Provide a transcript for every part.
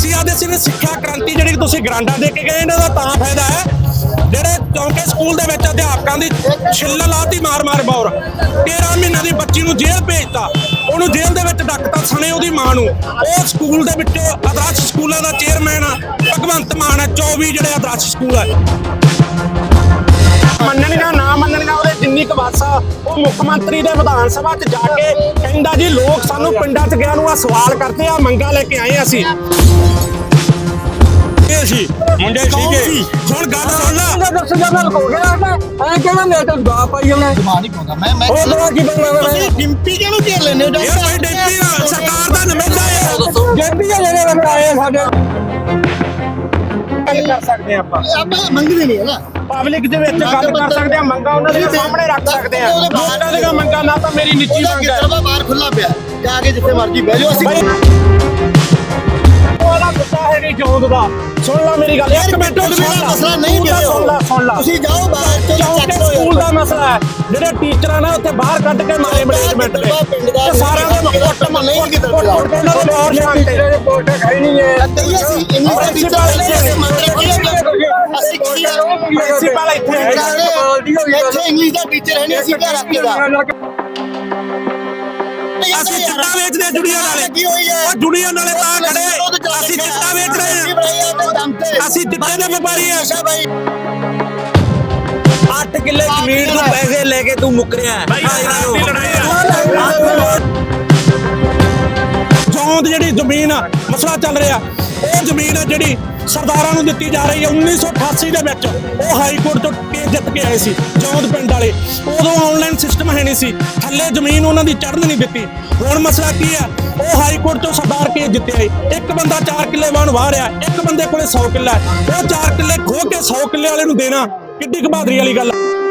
ਅਸੀਂ ਆਦੇ ਸੀ ਵੀ ਸਿੱਖਿਆ ਕ੍ਰਾਂਤੀ ਜਿਹੜੀ ਤੁਸੀਂ ਗਰਾਂਡਾ ਦੇ ਕੇ ਗਏ ਇਹਨਾਂ ਦਾ ਤਾਂ ਫਾਇਦਾ ਹੈ। ਜਿਹੜੇ ਕਿਉਂਕਿ ਸਕੂਲ ਦੇ ਵਿੱਚ ਅਧਿਆਪਕਾਂ ਦੀ ਛਿੱਲ ਲਾਤੀ ਮਾਰ-ਮਾਰ ਬੌਰ 13 ਮਹੀਨਿਆਂ ਦੀ ਬੱਚੀ ਨੂੰ ਜੇਲ੍ਹ ਭੇਜਤਾ, ਉਹਨੂੰ ਜੇਲ੍ਹ ਦੇ ਵਿੱਚ ਡੱਕਤਾ ਸਣੇ ਉਹਦੀ ਮਾਂ ਨੂੰ। ਉਹ ਸਕੂਲ ਦੇ ਵਿੱਚੋਂ ਆਦਰਸ਼ ਸਕੂਲਾਂ ਦਾ ਚੇਅਰਮੈਨ ਆ, ਭਗਵੰਤ ਮਾਨ ਹੈ 24 ਜਿਹੜੇ ਆਦਰਸ਼ ਸਕੂਲ ਹੈ ਮੰਨਣਗਾ ਨਾ ਮੰਨਣਗਾ ਉਹਦੇ ਜਿੰਨੀ ਕੁ ਵਾਸਾ ਉਹ ਮੁੱਖ ਮੰਤਰੀ ਦੇ ਵਿਧਾਨ ਸਭਾ 'ਚ ਜਾ ਕੇ ਕਹਿੰਦਾ ਜੀ ਲੋਕ ਸਾਨੂੰ ਪਿੰਡਾਂ 'ਚ ਗਿਆ ਨੂੰ ਆ ਸਵਾਲ ਕਰਦੇ ਆ ਮੰਗਾ ਲੈ ਕੇ ਆਏ ਅਸੀਂ। ਇਹ ਸੀ ਮੁੰਡੇ ਸੀਗੇ ਹੁਣ ਗੱਲ ਸੁਣ ਲੈ। ਦੱਸ ਜਨਾ ਹੋ ਗਿਆ ਐ ਕਿਹੜਾ ਨੇਟ ਗਾ ਪਾਈ ਉਹਨੇ ਜਮਾ ਨਹੀਂ ਪਾਉਂਦਾ। ਮੈਂ ਮੈਂ ਉਹ ਤਾਂ ਕੀ ਬੰਦਾ ਤੁਸੀਂ ਡਿੰਪੀ ਕਿਹਨੂੰ ਘੇਰ ਲੈਨੇ ਹੋ? ਯਾਰ ਭਾਈ ਡੈਂਪੀ ਆ, ਸਰਕਾਰ ਦਾ ਨੁਮਾਇੰਦਾ ਹੈ ਜੱਦੀ ਜਿਹੜੇ ਬੰਦੇ ਆਏ ਸਾਡੇ। ਗੱਲ ਕਰ ਸਕਦੇ ਆ ਆਪਾਂ। ਆਪਾਂ ਮੰਗਦੇ ਨਹੀਂ ਹੈ ਨਾ ਪਬਲਿਕ ਦੇ ਵਿੱਚ ਗੱਲ ਕਰ ਸਕਦੇ ਆ ਮੰਗਾ ਉਹਨਾਂ ਦੇ ਸਾਹਮਣੇ ਰੱਖ ਸਕਦੇ ਆ ਲੋਕਾਂ ਦੀਆਂ ਮੰਗਾਂ ਨਾ ਤਾਂ ਮੇਰੀ ਨਿੱਜੀ ਉਹਦਾ ਮੰਗ ਹੈ। ਬਾਹਰ ਖੁੱਲਾ ਪਿਆ। ਜਾ ਕੇ ਜਿੱਥੇ ਮਰਜ਼ੀ ਬਹਿ ਜਾਓ ਅਸੀਂ ਉਹਦਾ ਗੁੱਸਾ ਹੈ ਨਹੀਂ ਜੋਂਦ ਦਾ ਸੁਣ ਲੈ ਮੇਰੀ ਗੱਲ ਇੱਕ ਮਿੰਟ ਸੁਣ ਦਾ ਲੈ ਮਸਲਾ ਨਹੀਂ ਪਿਆ ਸੁਣ ਲੈ ਸੁਣ ਲੈ ਤੁਸੀਂ ਜਾਓ ਬਾਹਰ ਕਿਉਂਕਿ ਚੱਕ ਲਓ ਸਕੂਲ ਦਾ ਮਸਲਾ ਹੈ ਜਿਹੜੇ ਟੀਚਰਾਂ ਨੇ ਉੱਥੇ ਬਾਹਰ ਕੱਢ ਕੇ ਮਾਰੇ ਮੈਨੇਜਮੈਂਟ ਦਾ ਤੇ ਸਾਰਿਆਂ ਦੇ ਕੁੱਟ ਨਹੀਂ ਕਿਤੇ ਦੇ ਲੋਰ ਸ਼ਾਂਤੇ ਪੋਸਟ ਖਾਈ ਨਹੀਂ ਹੈ ਕਈ ਅਸੀਂ ਸਾਡੀ ਪ੍ਰਿੰਸੀਪਲ ਚਾਹੀਏ ਮੰਗ ਰੱਖੀ ਅਸੀਂ ਕੀ ਪ੍ਰਿੰਸੀਪਲ ਇੱਥੇ। ਇੱਥੇ ਇੰਗਲਿਸ਼ ਦਾ ਟੀਚਰ ਹੈ ਨਹੀਂ ਅਸੀਂ ਘਰ ਰੱਖੇ ਦਾ ਅਸੀਂ ਚਿੱਟਾ ਵੇਚਦੇ ਆ ਜੁੜੀਆਂ ਨਾਲੇ। ਹੈ। ਉਹ ਜੁੜੀਆਂ ਨਾਲੇ ਤਾਂ ਖੜੇ। ਅਸੀਂ ਚਿੱਟਾ ਵੇਚ ਰਹੇ ਆ। ਅਸੀਂ ਚਿੱਟੇ ਦੇ ਵਪਾਰੀ ਭਾਈ 8 ਕਿੱਲੇ ਜ਼ਮੀਨ ਨੂੰ ਪੈਸੇ ਲੈ ਕੇ ਤੂੰ ਮੁੱਕਰਿਆ ਭਾਈ ਆਜ਼ਾਦੀ ਦੀ ਲੜਾਈ ਆ। ਜੌਂਦ ਜਿਹੜੀ ਜ਼ਮੀਨ ਆ ਮਸਲਾ ਚੱਲ ਰਿਹਾ। ਉਹ ਜ਼ਮੀਨ ਆ ਜਿਹੜੀ ਸਰਦਾਰਾਂ ਨੂੰ ਦਿੱਤੀ ਜਾ ਰਹੀ ਹੈ 1988 ਦੇ ਵਿੱਚ। ਉਹ ਹਾਈ ਕੋਰਟ ਤੋਂ ਕੇਸ ਜਿੱਤ ਕੇ ਆਏ ਸੀ ਜੌਂਦ ਪਿੰਡ ਵਾਲੇ। ਉਦੋਂ ਆਨਲਾਈਨ ਸਿਸਟਮ ਹੈ ਨਹੀਂ ਸੀ। ਥੱਲੇ ਜ਼ਮੀਨ ਉਹਨਾਂ ਦੀ ਚੜ੍ਹਨ ਨਹੀਂ ਦਿੱਤੀ। ਹੁਣ ਮਸਲਾ ਕੀ ਹੈ? ਉਹ ਹਾਈ ਕੋਰਟ ਤੋਂ ਸਰਦਾਰ ਕੇਸ ਜਿੱਤੇ ਆਏ। ਇੱਕ ਬੰਦਾ 4 ਕਿੱਲੇ ਵਾਹਣ ਵਾਹ ਰਿਹਾ ਇੱਕ ਬੰਦੇ ਕੋਲੇ 100 ਕਿੱਲਾ ਉਹ 4 ਕਿੱਲੇ ਖੋ ਕੇ 100 ਕਿੱਲੇ ਵਾਲੇ ਨੂੰ ਦੇਣਾ ਕਿੱਡੀ ਕੁ ਵਾਲੀ ਗੱਲ ਹੈ।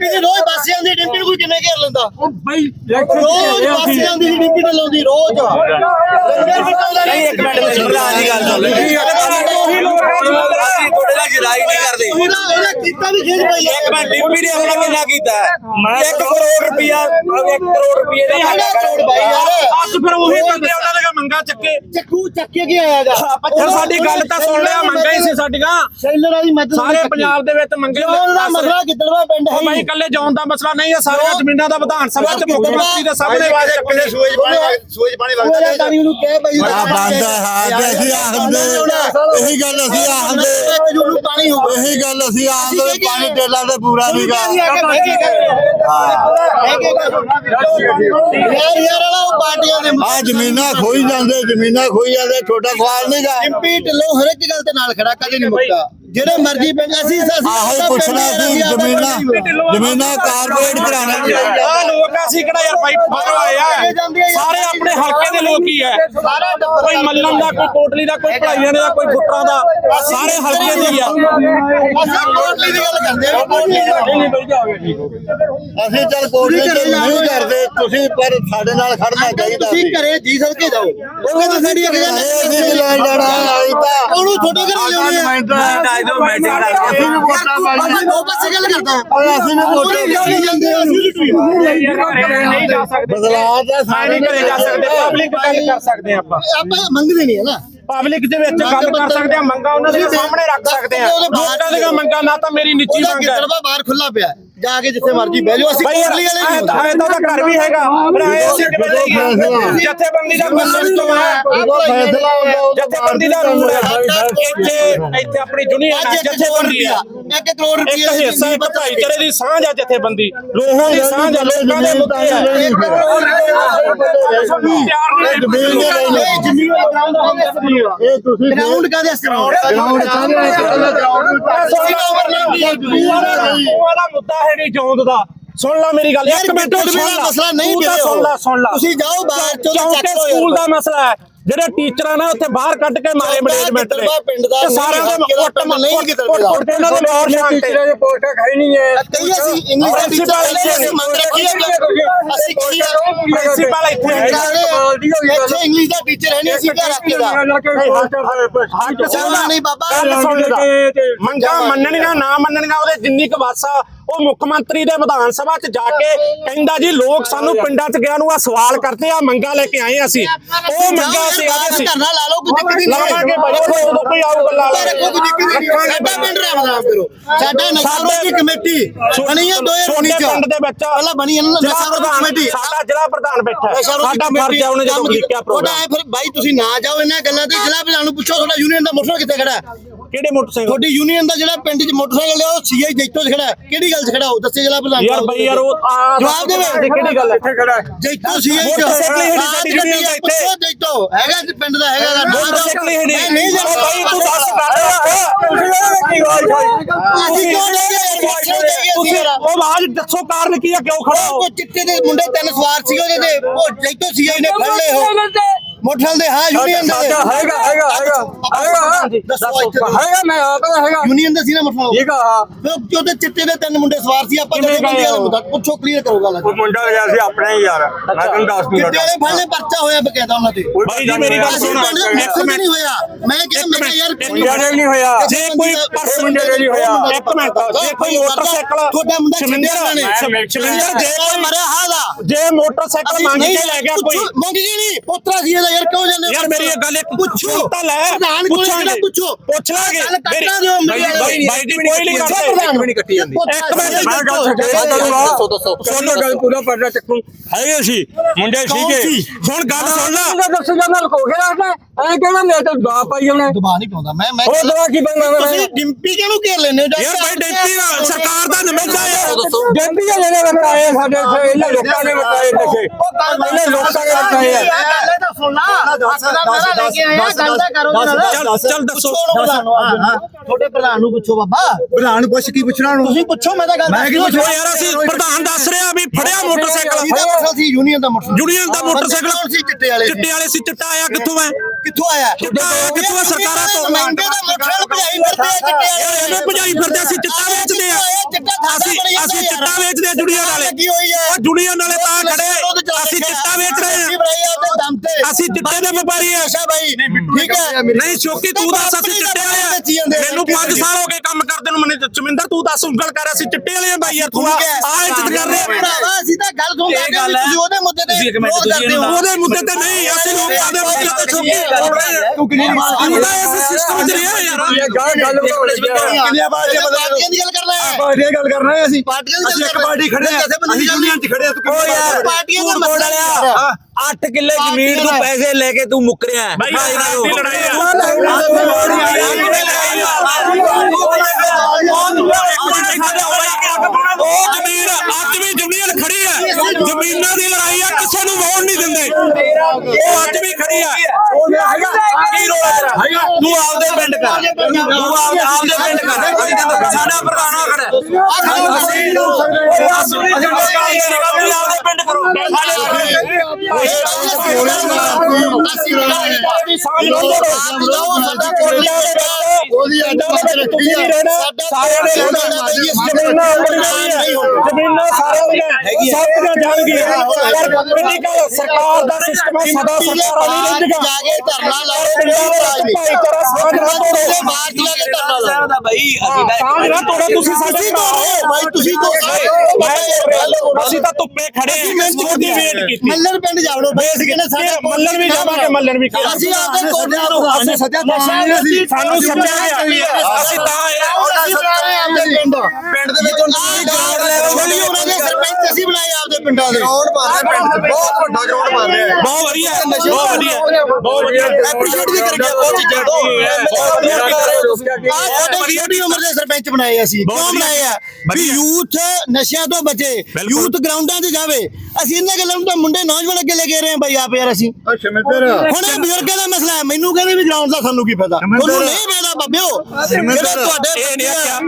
ਡਿੰਪੀ ਦੀ ਰੋਜ਼ ਬੱਸ ਜਾਂਦੀ ਡਿੰਪੀ ਨੂੰ ਕੋਈ ਕਿਵੇਂ ਘੇਰ ਲੈਂਦਾ ਉਹ ਬਈ ਰੋਜ਼ ਬੱਸ ਜਾਂਦੀ ਸੀ ਡਿੰਪੀ ਤੇ ਲਾਉਂਦੀ ਰੋਜ਼ ਲੰਗਰ ਵੀ ਨਹੀਂ ਇੱਕ ਮਿੰਟ ਪ੍ਰਧਾਨ ਦੀ ਗੱਲ ਸੁਣ ਅਸੀਂ ਤੁਹਾਡੇ ਨਾਲ ਜਰਾਈ ਨਹੀਂ ਕਰਦੇ। ਉਹਦਾ ਉਹਦਾ ਕੀਤਾ ਵੀ ਖੇਜ ਪਈ ਇੱਕ ਮਿੰਟ ਡਿੰਪੀ ਨੇ ਆਪਣਾ ਕਿੰਨਾ ਕੀਤਾ 1 ਕਰੋੜ ਰੁਪਇਆ 1 ਕਰੋੜ ਰੁਪਏ ਦਾ ਕਿਹੜਾ ਕਰੋੜ ਬਾਈ ਯਾਰ ਅੱਜ ਫਿਰ ਉਹੀ ਬੰਦੇ ਉਹਨਾਂ ਦੇ ਮੰਗਾ ਚੱਕੇ। ਚੱਕੂ ਚੱਕੇ ਕੀ ਆਇਆਗਾ ਫਿਰ ਸਾਡੀ ਗੱਲ ਤਾਂ ਸੁਣ ਲਿਆ ਮੰਗਾ ਹੀ ਸੀ ਸਾਡੀਆਂ। ਸ਼ੈਲਰ ਵਾਲੀ ਮਦਦ ਸਾਰੇ ਪੰਜਾਬ ਦੇ ਵਿੱਚ ਮੰਗੇ ਜੌਨ ਦਾ ਮਸਲਾ ਕਿੱਧਰਵਾ ਪਿੰਡ ਹੈ ਉਹ ਬਾਈ ਇਕੱਲੇ ਜੌਨ ਦਾ ਮਸਲਾ ਨਹੀਂ ਹੈ ਸਾਰੀਆਂ ਜ਼ਮੀਨਾਂ ਦਾ ਵਿਧਾਨ ਸਭਾ ਚ ਮੁੱਖ ਮੰਤਰੀ ਦੇ ਸਾਹਮਣੇ ਆਵਾਜ਼ ਚੱਕਦੇ ਸੂਏ ਪਾਣੀ ਸੂਏ ਪਾਣੀ ਵਗਦਾ ਹੈ? ਨੂੰ ਕਹਿ ਬਈ ਬੜਾ ਬੰਦ ਹੈ ਹਾਂ ਤੇ ਅਸੀਂ ਆਖਦੇ ਇਹੀ ਗੱਲ ਅਸੀਂ ਆਖਦੇ ਨੂੰ ਪਾਣੀ ਹੋਵੇ ਇਹੀ ਗੱਲ ਅਸੀਂ ਆਖਦੇ ਪਾਣੀ ਟੇਲਾ ਤੇ ਪੂਰਾ ਨਹੀਂਗਾ ਯਾਰ ਯਾਰ ਵਾਲਾ ਉਹ ਪਾਰਟੀਆਂ ਦੇ ਆ ਜ਼ਮੀਨਾਂ ਖੋਈ ਜਾਂਦੇ ਜ਼ਮੀਨਾਂ ਖੋਈ ਜਾਂਦੇ ਛੋਟਾ ਸਵਾਲ ਨਹੀਂਗਾ ਐਮਪੀ ਢਿੱਲੋਂ ਹਰ ਇੱਕ ਗੱਲ ਤੇ ਨਾਲ ਖੜਾ ਕਦੇ ਨਹੀਂ ਮੁੱਕਾ ਜਿਹੜੇ ਮਰਜ਼ੀ ਪਿੰਡ ਅਸੀਂ ਅਸੀਂ ਆਹੋ ਪੁੱਛਣਾ ਸੀ ਜ਼ਮੀਨਾਂ ਜ਼ਮੀਨਾਂ ਕਾਰਪੋਰੇਟ ਕਰਾਣਾ ਆ ਲੋਕ ਅਸੀਂ ਕਿਹੜਾ ਯਾਰ ਭਾਈ ਬਾਹਰੋਂ ਆਏ ਆ। ਸਾਰੇ ਆਪਣੇ ਹਲਕੇ ਦੇ ਲੋਕ ਹੀ ਟੱਬਰ ਕੋਈ ਮੱਲਣ ਦਾ ਕੋਈ ਕੋਟਲੀ ਦਾ ਕੋਈ ਭਲਾਈਆਂ ਦਾ ਕੋਈ ਫੁੱਟਰਾਂ ਦਾ ਸਾਰੇ ਹਲਕੇ ਦੇ ਹੀ ਆ। ਅਸੀਂ ਕੋਟਲੀ ਦੀ ਗੱਲ ਕਰਦੇ ਹਾਂ ਕੋਟਲੀ ਦੀ ਅਸੀਂ ਚੱਲ ਕੋਸ਼ਿਸ਼ ਨਹੀਂ ਕਰਦੇ ਤੁਸੀਂ ਪਰ ਸਾਡੇ ਨਾਲ ਖੜਨਾ ਚਾਹੀਦਾ ਤੁਸੀਂ ਘਰੇ ਜੀ ਸਦਕੇ ਜਾਓ। ਉਹ ਕਹਿੰਦੇ ਸਾਡੀ ਇੱਕ ਗੱਲ ਅਸੀਂ ਵੀ ਲੈਣ ਜਾਣਾ ਆਈ ਤਾਂ। ਉਹਨੂੰ ਛੋਟੇ ਘਰੇ ਲਿਆਉਣੇ ਆ। ਅਸੀਂ ਵੀ ਵੋਟਾਂ ਪਾਈਆਂ। ਅਸੀਂ ਦੋ ਪਾਸੇ ਗੱਲ ਕਰਦਾ। ਓਏ ਅਸੀਂ ਵੀ ਵੋਟਾਂ ਅਸੀਂ ਜਾਂਦੇ ਹਾਂ, ਅਸੀਂ ਵੀ ਨਹੀਂ ਜਾ ਸਕਦੇ। ਬਦਲਾਅ ਤਾਂ ਸਾਰੇ ਨਹੀਂ ਘਰੇ ਜਾ ਸਕਦੇ। ਪਬਲਿਕ ਗੱਲ ਕਰ ਸਕਦੇ ਆਪਾਂ। ਆਪਾਂ ਮੰਗਦੇ ਨਹੀਂ ਹੈ ਨਾ। ਪਬਲਿਕ ਦੇ ਵਿੱਚ ਗੱਲ ਕਰ ਸਕਦੇ ਆ ਮੰਗਾ ਉਹਨਾਂ ਦੇ ਸਾਹਮਣੇ ਰੱਖ ਸਕਦੇ ਆ ਲੋਕਾਂ ਦੀਆਂ ਮੰਗਾਂ ਨਾ ਤਾਂ ਮੇਰੀ ਨਿੱਜੀ ਮੰਗ ਹੈ। ਬਾਹਰ ਖੁੱਲਾ ਪਿਆ। ਜਾ ਕੇ ਜਿੱਥੇ ਮਰਜ਼ੀ ਬਹਿ ਜਾਓ ਅਸੀਂ ਭਾਈ ਕੋਟਲੀ ਵਾਲੇ ਐ ਨਹੀਂ ਤਾਂ ਐ ਤਾਂ ਉਹਦਾ ਘਰ ਵੀ ਹੈਗਾ ਪਰ ਐ ਅਸੀਂ ਕਿਵੇਂ ਲਈਏ ਜਥੇਬੰਦੀ ਦਾ ਕੋਈ ਸਿਸਟਮ ਹੈ ਉਹਦਾ ਫੈਸਲਾ ਹੁੰਦਾ ਉਹ ਜਥੇਬੰਦੀ ਦਾ ਰੂਲ ਹੈ ਇੱਥੇ ਇੱਥੇ ਆਪਣੀ ਯੂਨੀਅਨ ਹੈ ਅੱਜ ਇੱਕ ਕਰੋੜ ਜਥੇਬੰਦੀ ਰੁਪਇਆ ਆ ਇੱਕ ਕਰੋੜ ਇੱਕ ਰੁਪਇਆ ਹਿੱਸਾ ਇੱਕ ਭਾਈਚਾਰੇ ਦੀ ਸਾਂਝ ਆ ਜਥੇਬੰਦੀ ਲੋਕਾਂ ਦੀ ਸਾਂਝ ਆ ਲੋਕਾਂ ਦੇ ਮੁੱਦੇ ਆ ਇੱਕ ਕਰੋੜ ਪਿਆਰ ਜ਼ਮੀਨ ਦੇ ਲਈ ਨਹੀਂ। ਇਹ ਜ਼ਮੀਨ ਗਰਾਊਂਡ ਹੋ ਇਹ ਤੁਸੀਂ ਗਰਾਊਂਡ ਕਾਦੇ ਗਰਾਊਂਡ ਗਰਾਊਂਡ ਵਾਲਾ ਮੁੱਦਾ ਹੈ ਨਹੀਂ ਜੌਂਦ ਦਾ ਸੁਣ ਲੈ ਮੇਰੀ ਗੱਲ ਇੱਕ ਮਿੰਟ ਸੁਣ ਲੈ। ਮਸਲਾ ਨਹੀਂ ਪਿਆ ਸੁਣ ਲੈ ਸੁਣ ਲੈ। ਤੁਸੀਂ ਜਾਓ ਬਾਹਰ ਚੋਂ ਕਿਉਂਕਿ ਚੱਕ ਲਓ ਸਕੂਲ ਦਾ ਮਸਲਾ ਹੈ। ਜਿਹੜੇ ਟੀਚਰਾਂ ਨੇ ਉੱਥੇ ਬਾਹਰ ਕੱਢ ਕੇ ਮਾਰੇ ਮੈਨੇਜਮੈਂਟ ਨੇ। ਪਿੰਡ ਦਾ ਤੇ ਸਾਰਿਆਂ ਦੇ ਕੁੱਟ ਨਹੀਂ ਕਿਤੇ ਕੁੱਟ ਇਹਨਾਂ ਦੇ ਲੋਰ ਸ਼ਾਂਤੇ। ਜਿਹੜੇ ਪੋਸਟ ਖਾਈ ਨਹੀਂ ਹੈ। ਕਈ ਅਸੀਂ ਇੰਗਲਿਸ਼ ਦਾ ਟੀਚਰ ਹੈ ਅਸੀਂ ਮੰਗ ਰੱਖੀ ਹੈ ਅਸੀਂ ਕੀ ਪ੍ਰਿੰਸੀਪਲ ਇੱਥੇ ਇੱਥੇ ਇੰਗਲਿਸ਼ ਦਾ ਟੀਚਰ ਹੈ ਨਹੀਂ ਅਸੀਂ ਘਰ ਰੱਖੇ ਦਾ। ਹੱਕ ਸੁਣਨਾ ਨਹੀਂ ਬਾਬਾ। ਮੰਗਾ ਮੰਨਣਗਾ ਨਾ ਮੰਨਣਗਾ ਉਹਦੇ ਜਿੰਨੀ ਕੁ ਵਾਸਾ ਉਹ ਮੁੱਖ ਮੰਤਰੀ ਦੇ ਵਿਧਾਨ ਸਭਾ 'ਚ ਜਾ ਕੇ ਕਹਿੰਦਾ ਜੀ ਲੋਕ ਸਾਨੂੰ ਪਿੰਡਾਂ 'ਚ ਗਿਆ ਨੂੰ ਆ ਸਵਾਲ ਕਰਦੇ ਆ ਮੰਗਾ ਲੈ ਕੇ ਆਏ ਆ ਅਸੀਂ। ਉਹ ਮੰਗਾ ਅਸੀਂ ਆਏ ਸੀ। ਧਰਨਾ ਲਾ ਲਓ ਕੋਈ ਦਿੱਕਤ ਨਹੀਂ ਲਾਵਾਂਗੇ ਭਾਈ ਜਦੋਂ ਕੋਈ ਆਊਗਾ ਲਾ ਰੱਖੋ ਕੋਈ ਦਿੱਕਤ ਨਹੀਂ ਸਾਡਾ ਪਿੰਡ ਰਾਮਦਾਸ ਕਰੋ ਸਾਡਾ ਨਸ਼ਾ ਰੋਧੀ ਕਮੇਟੀ ਬਣੀ ਹੈ 2019 ਚ। ਪਿੰਡ ਦੇ ਵਿੱਚ ਪਹਿਲਾਂ ਬਣੀ ਜ਼ਿਲ੍ਹਾ ਨਸ਼ਾ ਰੋਧੀ ਕਮੇਟੀ। ਸਾਡਾ ਜ਼ਿਲ੍ਹਾ ਪ੍ਰਧਾਨ ਬੈਠਾ ਸਾਡਾ ਫਰਜ਼ ਹੈ ਉਹਨੇ ਜਦੋਂ ਲਿਖਿਆ ਉਹਦਾ ਪ੍ਰੋਗਰਾਮ। ਫਿਰ ਬਾਈ ਤੁਸੀਂ ਨਾ ਜਾਓ ਇਹਨਾਂ ਗੱਲਾਂ ਤੇ। ਜ਼ਿਲ੍ਹਾ ਪ੍ਰਧਾਨ ਨੂੰ ਪੁੱਛੋ ਤੁਹਾਡਾ ਯੂਨੀਅਨ ਦਾ ਮੋਟਰਸਾਈਕਲ ਕਿੱਥੇ ਖੜਾ ਕਿਹੜੇ ਮੋਟਰਸਾਈਕਲ? ਤੁਹਾਡੀ ਯੂਨੀਅਨ ਦਾ ਜਿਹੜਾ ਪਿੰਡ 'ਚ ਮੋਟਰਸਾਈਕਲ ਹੈ ਉਹ ਸੀਆਈ ਜੈਤੋ ਖੜਾ ਕਿਹੜੀ ਗੱਲ 'ਚ ਖੜਾ ਉਹ ਦੱਸੇ ਜ਼ਿਲ੍ਹਾ ਪ੍ਰਧਾਨ ਯਾਰ ਬਈ ਯਾਰ ਉਹ ਜਵਾਬ ਦੇਵੇ ਕਿਹੜੀ ਗੱਲ ਹੈ? ਜੈਤੋ ਸੀਆਈ ਚ ਮੋਟਰਸਾਈਕਲ ਹੀ ਨਹੀਂ ਸਾਡੀ union ਦਾ ਇੱਥੇ। ਜੈਤੋ। ਹੈਗਾ ਜੀ ਪਿੰਡ ਦਾ ਹੈਗਾ। ਮੋਟਰਸਾਈਕਲ ਹੀ ਨਹੀਂ ਮੈਂ ਨਹੀਂ ਜਾਣਾ। ਬਾਈ ਤੂੰ ਦੱਸ ਸੀ। ਉਹ ਆਵਾਜ਼ ਦੱਸੋ ਕਾਰਨ ਕੀ ਆ? ਕਿਉਂ ਖੜਾ ਹੋ? ਉਹ ਚਿੱਟੇ ਦੇ ਮੁੰਡੇ ਤਿੰਨ ਸਵਾਰ ਸੀ ਉਹਦੇ ਤੇ। ਉਹ ਜੈਤੋ ਸੀਆਈ ਨੇ ਫੜ ਲਏ ਹੋ ਮੋਟਰਸਾਈਕਲ ਦੇ ਹਾਂ ਯੂਨੀਅਨ ਦੇ। ਹੈਗਾ ਹੈਗਾ ਹੈਗਾ। ਹੈਗਾ ਦੱਸੋ ਇੱਥੇ ਹੈਗਾ ਮੈਂ ਆਪ ਹੈਗਾ। ਯੂਨੀਅਨ ਦੇ ਸੀ ਨਾ ਮੋਟਰਸਾਈਕਲ? ਠੀਕ ਆ ਤੇ ਉਹਦੇ ਚਿੱਟੇ ਦੇ ਤਿੰਨ ਮੁੰਡੇ ਸਵਾਰ ਸੀ ਆਪਾਂ ਜਿਹੜੇ ਬੰਦੇ ਵਾਲੇ ਮੁੰਡਾ। ਪੁੱਛੋ ਕਲੀਅਰ ਕਰੋ ਗੱਲ। ਉਹ ਮੁੰਡਾ ਗਿਆ ਸੀ ਆਪਣਾ ਹੀ ਯਾਰ। ਮੈਂ ਤੈਨੂੰ ਦੱਸ ਦੂੰਗਾ ਚਿੱਟੇ ਵਾਲੇ ਫੜਨੇ ਪਰਚਾ ਹੋਇਆ ਬਕਾਇਦਾ ਉਹਨਾਂ ਤੇ। ਬਾਈ ਜੀ ਮੇਰੀ ਗੱਲ ਸੁਣੋ। ਇੱਕ ਮਿੰਟ। ਨਹੀਂ ਹੋਇਆ। ਮੈਂ ਕਿਹਾ ਮੈਂ ਕਿਹਾ ਯਾਰ ਵੀ ਨਹੀਂ ਹੋਇਆ। ਜੇ ਕੋਈ ਪਰਸਨ ਮੁੰਡੇ ਦੇ ਨਹੀਂ ਹੋਇਆ। ਇੱਕ ਮਿੰਟ। ਜੇ ਕੋਈ ਮੋਟਰਸਾਈਕਲ ਤੁਹਾਡਾ ਮੁੰਡਾ ਸ਼ਮਿੰਦਰ ਨੇ। ਸ਼ਮਿੰਦਰ ਜੇ ਮਰਿਆ ਹਾਦਾ ਜੇ ਮੋਟਰਸਾਈਕਲ ਮੰਗ ਕੇ ਲੈ ਗਿਆ ਕੋਈ ਮੰਗ ਜੀ ਨਹੀਂ। ਪੁੱਤਰਾ ਸੀ ਇਹਦਾ ਯਾਰ ਕਿਉਂ ਜਾਂਦੇ ਯਾਰ ਮੇਰੀ ਇਹ ਗੱਲ ਇੱਕ ਪੁੱਛੋ। ਤਾਂ ਲੈ। ਪੁੱਛਾਂਗੇ। ਪੁੱਛੋ? ਲਾਂਗੇ। ਮੇਰੀ ਬਾਈ ਜੀ ਕੋਈ ਨਹੀਂ ਕਰਦੇ ਪ੍ਰਧਾਨ। ਵੀ ਨਹੀਂ ਕੱਟੀ ਜਾਂਦੀ ਇੱਕ ਮਿੰਟ। ਮੈਂ ਗੱਲ ਦੱਸੋ ਦੱਸੋ ਗੱਲ ਪੂਰਾ ਪਰਦਾ ਚੱਕੂ। ਹੈਗੇ ਸੀ। ਮੁੰਡੇ ਸੀਗੇ। ਹੁਣ ਗੱਲ ਸੁਣ ਲੈ। ਦੱਸ ਜਾਂਦਾ ਲਕੋ ਕੇ ਰੱਖਦਾ ਐ ਕਿਹੜਾ ਮੇਰੇ ਤੇ ਦਵਾ ਪਾਈ ਉਹਨੇ? ਦਬਾ ਨਹੀਂ ਪਾਉਂਦਾ। ਮੈਂ ਮੈਂ ਉਹ ਦਵਾ ਕੀ ਬੰਦਾ ਤੁਸੀਂ ਡਿੰਪੀ ਕਿਹਨੂੰ ਘੇਰ ਲੈਂਦੇ ਹੋ? ਯਾਰ ਬਾਈ ਡੈਂਪੀ ਦਾ ਸਰਕਾਰ ਦਾ ਨੁਮਾਇੰਦਾ ਆ ਜੰਪੀ ਜਿਹੜੇ ਬਤਾਏ ਸਾਡੇ ਇੱਥੇ ਇਹਨਾਂ ਲੋਕਾਂ ਨੇ ਬਤਾਏ ਨਸ਼ੇ। ਇਹਨਾਂ ਲੋਕਾਂ ਨੇ ਬਤਾਏ ਆ। ਚੱਲ ਚੱਲ ਦੱਸੋ ਤੁਹਾਡੇ ਪ੍ਰਧਾਨ ਨੂੰ ਪੁੱਛੋ ਬਾਬਾ। ਪ੍ਰਧਾਨ ਪੁੱਛ ਕੀ ਪੁੱਛਣਾ ਨੂੰ ਤੁਸੀਂ ਪੁੱਛੋ ਮੈਂ ਤਾਂ ਗੱਲ ਮੈਂ ਕੀ ਉਹ ਪੁੱਛਾਂ? ਯਾਰ ਅਸੀਂ ਪ੍ਰਧਾਨ ਦੱਸ ਰਿਹਾ ਵੀ ਫੜਿਆ ਮੋਟਰਸਾਈਕਲ। ਯੂਨੀਅਨ ਦਾ ਮੋਟਰਸਾਈਕਲ। ਯੂਨੀਅਨ ਦਾ ਮੋਟਰਸਾਈਕਲ। ਕੌਣ ਸੀ? ਚਿੱਟੇ ਵਾਲੇ ਸੀ? ਚਿੱਟੇ ਵਾਲੇ ਸੀ ਚਿੱਟਾ ਆਇਆ ਕਿੱਥੋਂ ਹੈ? ਕਿੱਥੋਂ ਆਇਆ? ਚਿੱਟਾ ਆਇਆ? ਕਿੱਥੋਂ ਆ? ਸਰਕਾਰਾਂ ਤੋਂ ਨੁਮਾਇੰਦੇ ਦਾ ਮੋਟਰਸਾਈਕਲ ਭਜਾਈ ਫਿਰਦੇ ਆ ਚਿੱਟੇ ਵਾਲੇ ਐਵੇਂ ਭਜਾਈ ਫਿਰਦੇ ਅਸੀਂ ਚਿੱਟਾ ਵੇਚਦੇ ਆ। ਅਸੀਂ ਅਸੀਂ। ਚਿੱਟਾ ਵੇਚਦੇ ਆ ਹੋਈ ਹੈ। ਉਹ ਜੁੜੀਆਂ ਵਾਲੇ ਤਾਂ ਖੜੇ ਅਸੀਂ ਚਿੱਟਾ ਵੇਚ ਰਹੇ ਆ। ਅਸੀਂ ਚਿੱਟੇ ਦੇ ਵਪਾਰੀ ਆ। ਠੀਕ ਹੈ ਨਹੀਂ ਸ਼ੋਕੀ ਤੂੰ ਦੱਸ ਅਸੀਂ ਚਿੱਟੇ ਵਾਲੇ ਆ। ਮੈਨੂੰ 5 ਸਾਲ ਹੋ ਗਏ ਕੰਮ ਕਰਦੇ ਨੂੰ ਮੈਨੂੰ ਚਮਿੰਦਰ ਤੂੰ ਦੱਸ ਉਂਗਲ ਕਰ ਅਸੀਂ ਚਿੱਟੇ ਵਾਲੇ ਆ ਬਾਈ ਯਾਰ ਤੂੰ ਆ ਇੱਜ਼ਤ ਕਰ ਰਿਹਾ ਭਰਾਵਾ ਅਸੀਂ ਤਾਂ ਗੱਲ ਸੁਣ ਹੈ। ਤੁਸੀਂ ਉਹਦੇ ਮੁੱਦੇ ਤੇ। ਇਹਨੂੰ ਉਹਦੇ ਮੁੱਦੇ ਤੇ ਨਹੀਂ ਅਸੀਂ ਲੋਕਾਂ ਦੇ ਮੁੱਦੇ ਤੇ ਆ ਤੂੰ ਕਿੰਨੀ ਤਾਂ ਇਸ ਸਿਸਟਮ 'ਚ ਰਿਹਾ ਯਾਰ ਗੱਲ ਗੱਲ ਕਿੰਨੀਆਂ ਪਾਰਟੀਆਂ ਦੀ ਗੱਲ ਕਰਨਾ ਹੈ। ਪਾਰਟੀਆਂ ਗੱਲ ਕਰਨਾ ਹੈ ਅਸੀਂ। ਪਾਰਟੀਆਂ ਦੀ ਗੱਲ ਇੱਕ ਪਾਰਟੀ ਖੜੇ ਆ ਅਸੀਂ ਯੂਨੀਅਨ ਚ ਖੜੇ ਆ ਤੂੰ ਓ ਯਾਰ ਪਾਰਟੀਆਂ ਦਾ ਮਸਲਾ ਬੋਲ ਨਹੀਂ ਰਿਹਾ। ਹੈ। 8 ਕਿੱਲੇ ਜ਼ਮੀਨ ਤੋਂ ਪੈਸੇ ਲੈ ਕੇ ਤੂੰ ਮੁੱਕਰਿਆ ਭਾਈ ਨਾਲੋਂ। ਲੜਾਈ ਆ। ਉਹ ਜ਼ਮੀਨ ਅੱਜ ਵੀ ਖੜੀ ਹੈ। ਜ਼ਮੀਨਾਂ ਦੀ ਲੜਾਈ ਆ ਕਿਸੇ ਨੂੰ ਵੋਟ ਨਹੀਂ ਦਿੰਦੇ। ਉਹ ਅੱਜ ਵੀ ਖੜੀ ਆ। ਕੀ ਰੋਲ ਹੈ ਤੇਰਾ? ਤੂੰ ਆਪਦੇ ਪਿੰਡ ਕਰ। ਤੂੰ ਆਪ ਆਪਦੇ ਪਿੰਡ ਕਰ। ਸਾਡਾ ਪ੍ਰਧਾਨ ਆ ਖੜਾ ਅਸੀਂ ਆਪਦੇ ਪਿੰਡ ਕਰੋ। ਸਾਰਿਆਂ ਨੇ ਜ਼ਮੀਨਾਂ ਜ਼ਮੀਨਾਂ ਸਾਰਿਆਂ ਦੀਆਂ। ਪਰ ਕਿੰਨੀ ਗੱਲ ਸਰਕਾਰ ਦਾ ਸਿਸਟਮ ਸਦਾ ਸਰਕਾਰਾਂ ਨਹੀਂ ਰਹਿੰਦੀਆਂ ਜਾ ਕੇ ਧਰਨਾ ਲਾਓ ਭਾਈਚਾਰਾ ਸਾਂਝ ਨਾ ਤੋੜੋ ਬਾਹਰ ਜਾ ਕੇ ਧਰਨਾ ਲਾਓ ਦਾ ਭਾਈ ਅਸੀਂ ਤਾਂ ਸਾਂਝ ਨਾ ਤੋੜੋ ਤੁਸੀਂ ਸਾਡੇ ਭਰਾ ਹੋ ਭਾਈ ਤੁਸੀਂ ਦੋ ਮੈਂ- ਅਸੀਂ ਤਾਂ ਧੁੱਪੇ ਖੜੇ ਹਾਂ। ਛੋਟੀ ਵੇਟ ਕੀਤੀ। ਮੱਲਰ ਪਿੰਡ ਜਾਵੜੋ ਬੇਸ ਕਿਨੇ ਸਾਡਾ ਮੱਲਣ ਵੀ ਜਾਵਾਂਗੇ ਮੱਲਣ ਵੀ ਕਰਾਂਗੇ ਅਸੀਂ ਆਪਦੇ ਕੋਲਿਆਂ ਨੂੰ ਅਸੀਂ ਸੱਜਾ ਤਾਂ ਅਸੀਂ ਸਾਨੂੰ ਸਮਝਿਆ ਗਿਆ ਅਸੀਂ ਤਾਂ ਆਏ ਹਾਂ। ਪਿੰਡ। ਪਿੰਡ। ਦੇ ਵਿੱਚ ਗਰਾਊਂਡ ਲੈ ਲਓ ਉਹਨਾਂ ਦੇ ਸਰਪੰਚ ਅਸੀਂ ਬਣਾਏ ਆਪਦੇ ਪਿੰਡਾਂ ਦੇ। ਗਰਾਊਂਡ ਮਾਰ ਰਹੇ ਪਿੰਡ ਬਹੁਤ ਵੱਡਾ ਗਰਾਊਂਡ ਰਹੇ ਬਹੁਤ ਵਧੀਆ ਬਹੁਤ ਵਧੀਆ ਬਹੁਤ ਵਧੀਆ। ਐਪਰੀਸ਼ੀਏਟ ਵੀ ਕਰੀਏ ਬਹੁਤ ਚੀਜ਼ਾਂ। ਬਹੁਤ ਵਧੀਆ ਸਾਡੇ ਛੋਟੀ ਉਮਰ ਦੇ ਸਰਪੰਚ ਬਣਾਏ ਅਸੀਂ? ਕਿਉਂ ਬਣਾਏ ਆ? ਵੀ ਯੂਥ ਨਸ਼ਿਆਂ ਤੋਂ ਬਚੇ। ਯੂਥ ਗਰਾਊਂਡਾਂ 'ਤੇ ਜਾਵੇ। ਅਸੀਂ ਇਹਨਾਂ ਗੱਲਾਂ ਨੂੰ ਤਾਂ ਮੁੰਡੇ ਨੌਜਵਾਨ ਅੱਗੇ ਲੈ ਕੇ ਰਹੇ ਹਾਂ ਬਾਈ ਆਪ ਯਾਰ ਅਸੀਂ। ਹੁਣ ਇਹ ਬਜ਼ੁਰਗਾਂ ਦਾ ਮਸਲਾ ਹੈ। ਮੈਨੂੰ ਕਹਿੰਦੇ ਵੀ ਗਰਾਊਂਡ ਦਾ ਸਾਨੂੰ ਕੀ ਪਤਾ। ਤੁਹਾਨੂੰ ਨਹੀਂ ਪਤਾ ਬਾਬਿਓ ਜਿਹੜੇ ਤੁਹਾਡੇ ਇਹ ਨਹੀਂ ਆਖਿਆ।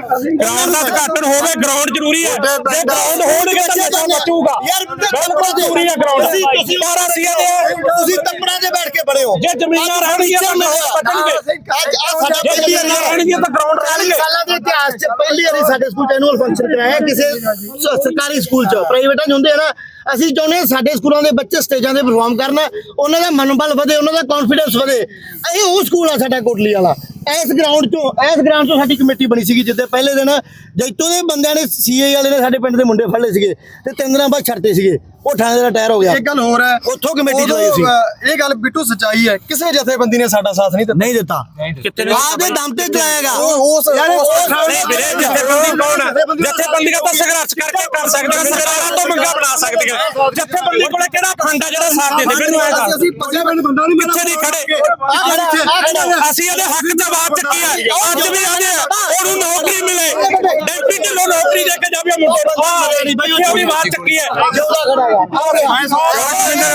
ਗਰਾਊਂਡ ਦਾ ਉਦਘਾਟਨ ਹੋਵੇ ਗਰਾਊਂਡ ਜ਼ਰੂਰੀ ਹੈ। ਜੇ ਗਰਾਊਂਡ ਹੋਣਗੇ ਤਾਂ ਨਸ਼ਾ ਬਚੂਗਾ। ਯਾਰ ਬਿਲਕੁਲ ਜ਼ਰੂਰੀ ਹੈ ਗਰਾਊਂਡ ਤੁਸੀਂ ਪਰ ਅਸੀਂ ਇਹਦੇ ਤੁਸੀਂ ਤੱਪੜਾਂ 'ਤੇ ਬੈਠ ਕੇ ਬੜੇ ਹੋ। ਜੇ ਜ਼ਮੀਨਾਂ ਰਹਿਣਗੀਆਂ ਤਾਂ ਨਸ਼ਾ ਬਚਣਗੇ ਅੱਜ ਆ ਸਾਡਾ ਪਹਿਲੀ ਵਾਰੀ ਰਹਿਣਗੀਆਂ ਤਾਂ ਗਰਾਊਂਡ ਚਾਲੀ ਰਹਿਣਗੇ। ਸਾਲਾਂ ਦੇ ਇਤਿਹਾਸ 'ਚ ਪਹਿਲੀ ਵਾਰੀ ਸਾਡੇ ਸਕੂਲ 'ਚ ਐਨੂਅਲ ਫੰਕਸ਼ਨ ਕਰਾਇਆ ਕਿਸੇ ਸ- ਸਰਕਾਰੀ ਸਕੂਲ 'ਚ। ਪ੍ਰਾਈਵੇਟਾਂ 'ਚ ਹੁੰਦੇ ਆ ਨਾ ਅਸੀਂ ਚਾਹੁੰਦੇ ਹਾਂ ਸਾਡੇ ਸਕੂਲਾਂ ਦੇ ਬੱਚੇ ਸਟੇਜਾਂ ਤੇ ਪਰਫਾਰਮ ਕਰਨ ਉਹਨਾਂ ਦਾ ਮਨੋਬਲ ਵਧੇ ਉਹਨਾਂ ਦਾ ਕੌਨਫੀਡੈਂਸ ਵਧੇ। ਇਹ ਉਹ ਸਕੂਲ ਆ ਸਾਡਾ ਕੋਟਲੀ ਵਾਲਾ। ਇਸ ਗਰਾਊਂਡ ਤੋਂ ਇਸ ਗਰਾਊਂਡ ਤੋਂ ਸਾਡੀ ਕਮੇਟੀ ਬਣੀ ਸੀਗੀ ਜਿੱਦੇ ਪਹਿਲੇ ਦਿਨ ਜੈਤੋ ਦੇ ਬੰਦਿਆਂ ਨੇ ਸੀਏ ਵਾਲੇ ਨੇ ਸਾਡੇ ਪਿੰਡ ਦੇ ਮੁੰਡੇ ਫੜ ਲਏ ਸੀਗੇ ਤੇ ਤਿੰਨ ਦਿਨਾਂ ਬਾਅਦ ਛੱਡਤੇ ਸੀਗੇ। ਉਹ ਥਾਣੇ ਦਾ ਟਾਇਰ ਹੋ ਗਿਆ। ਇੱਕ ਗੱਲ ਹੋਰ ਹੈ। ਉੱਥੋਂ ਕਮੇਟੀ ਚਲਾਈ ਸੀ। ਇਹ ਗੱਲ ਬਿੱਟੂ ਸੱਚਾਈ ਹੈ। ਕਿਸੇ ਜਥੇਬੰਦੀ ਨੇ ਸਾਡਾ ਸਾਥ ਨਹੀਂ ਦਿੱਤਾ। ਨਹੀਂ ਦਿੱਤਾ। ਕਿਤੇ ਨੇ ਆਪਦੇ ਦਮ ਤੇ ਚਲਾਏਗਾ ਉਹ ਉਸ ਵੀਰੇ ਜਥੇਬੰਦੀ ਕੌਣ ਹੈ? ਜਥੇਬੰਦੀਆਂ ਤਾਂ ਸੰਘਰਸ਼ ਕਰਕੇ ਕਰ ਸਕਦੀਆਂ ਸਰਕਾਰਾਂ ਤੋਂ ਮੰਗਾ ਬਣਾ ਸਕਦੀਆਂ ਜਥੇਬੰਦੀ ਕੋਲੇ ਕਿਹੜਾ ਫੰਡ ਆ ਜਿਹੜਾ ਸਾਥ ਦੇ ਦੇ? ਮੈਨੂੰ ਇਹ ਦੱਸ। ਅਸੀਂ ਪੱਗੇ ਪਿੰਡ ਬੰਦਾ ਨਹੀਂ ਕਿੱਥੇ ਨਹੀਂ ਖੜੇ। ਅਸੀਂ ਇਹਦੇ ਹੱਕ ਹੈ ਦੇ ਕੇ ਜਾਵੇ ਮੁੰਡੇ ਨੂੰ ਆਹ ਇੱਥੇ ਉਹਦੀ ਆਵਾਜ਼ ਚੱਕੀ ਹੈ ਜਿਉਂਦਾ ਖੜਾ ਹੈਗਾ ਆ ਰਿਹਾ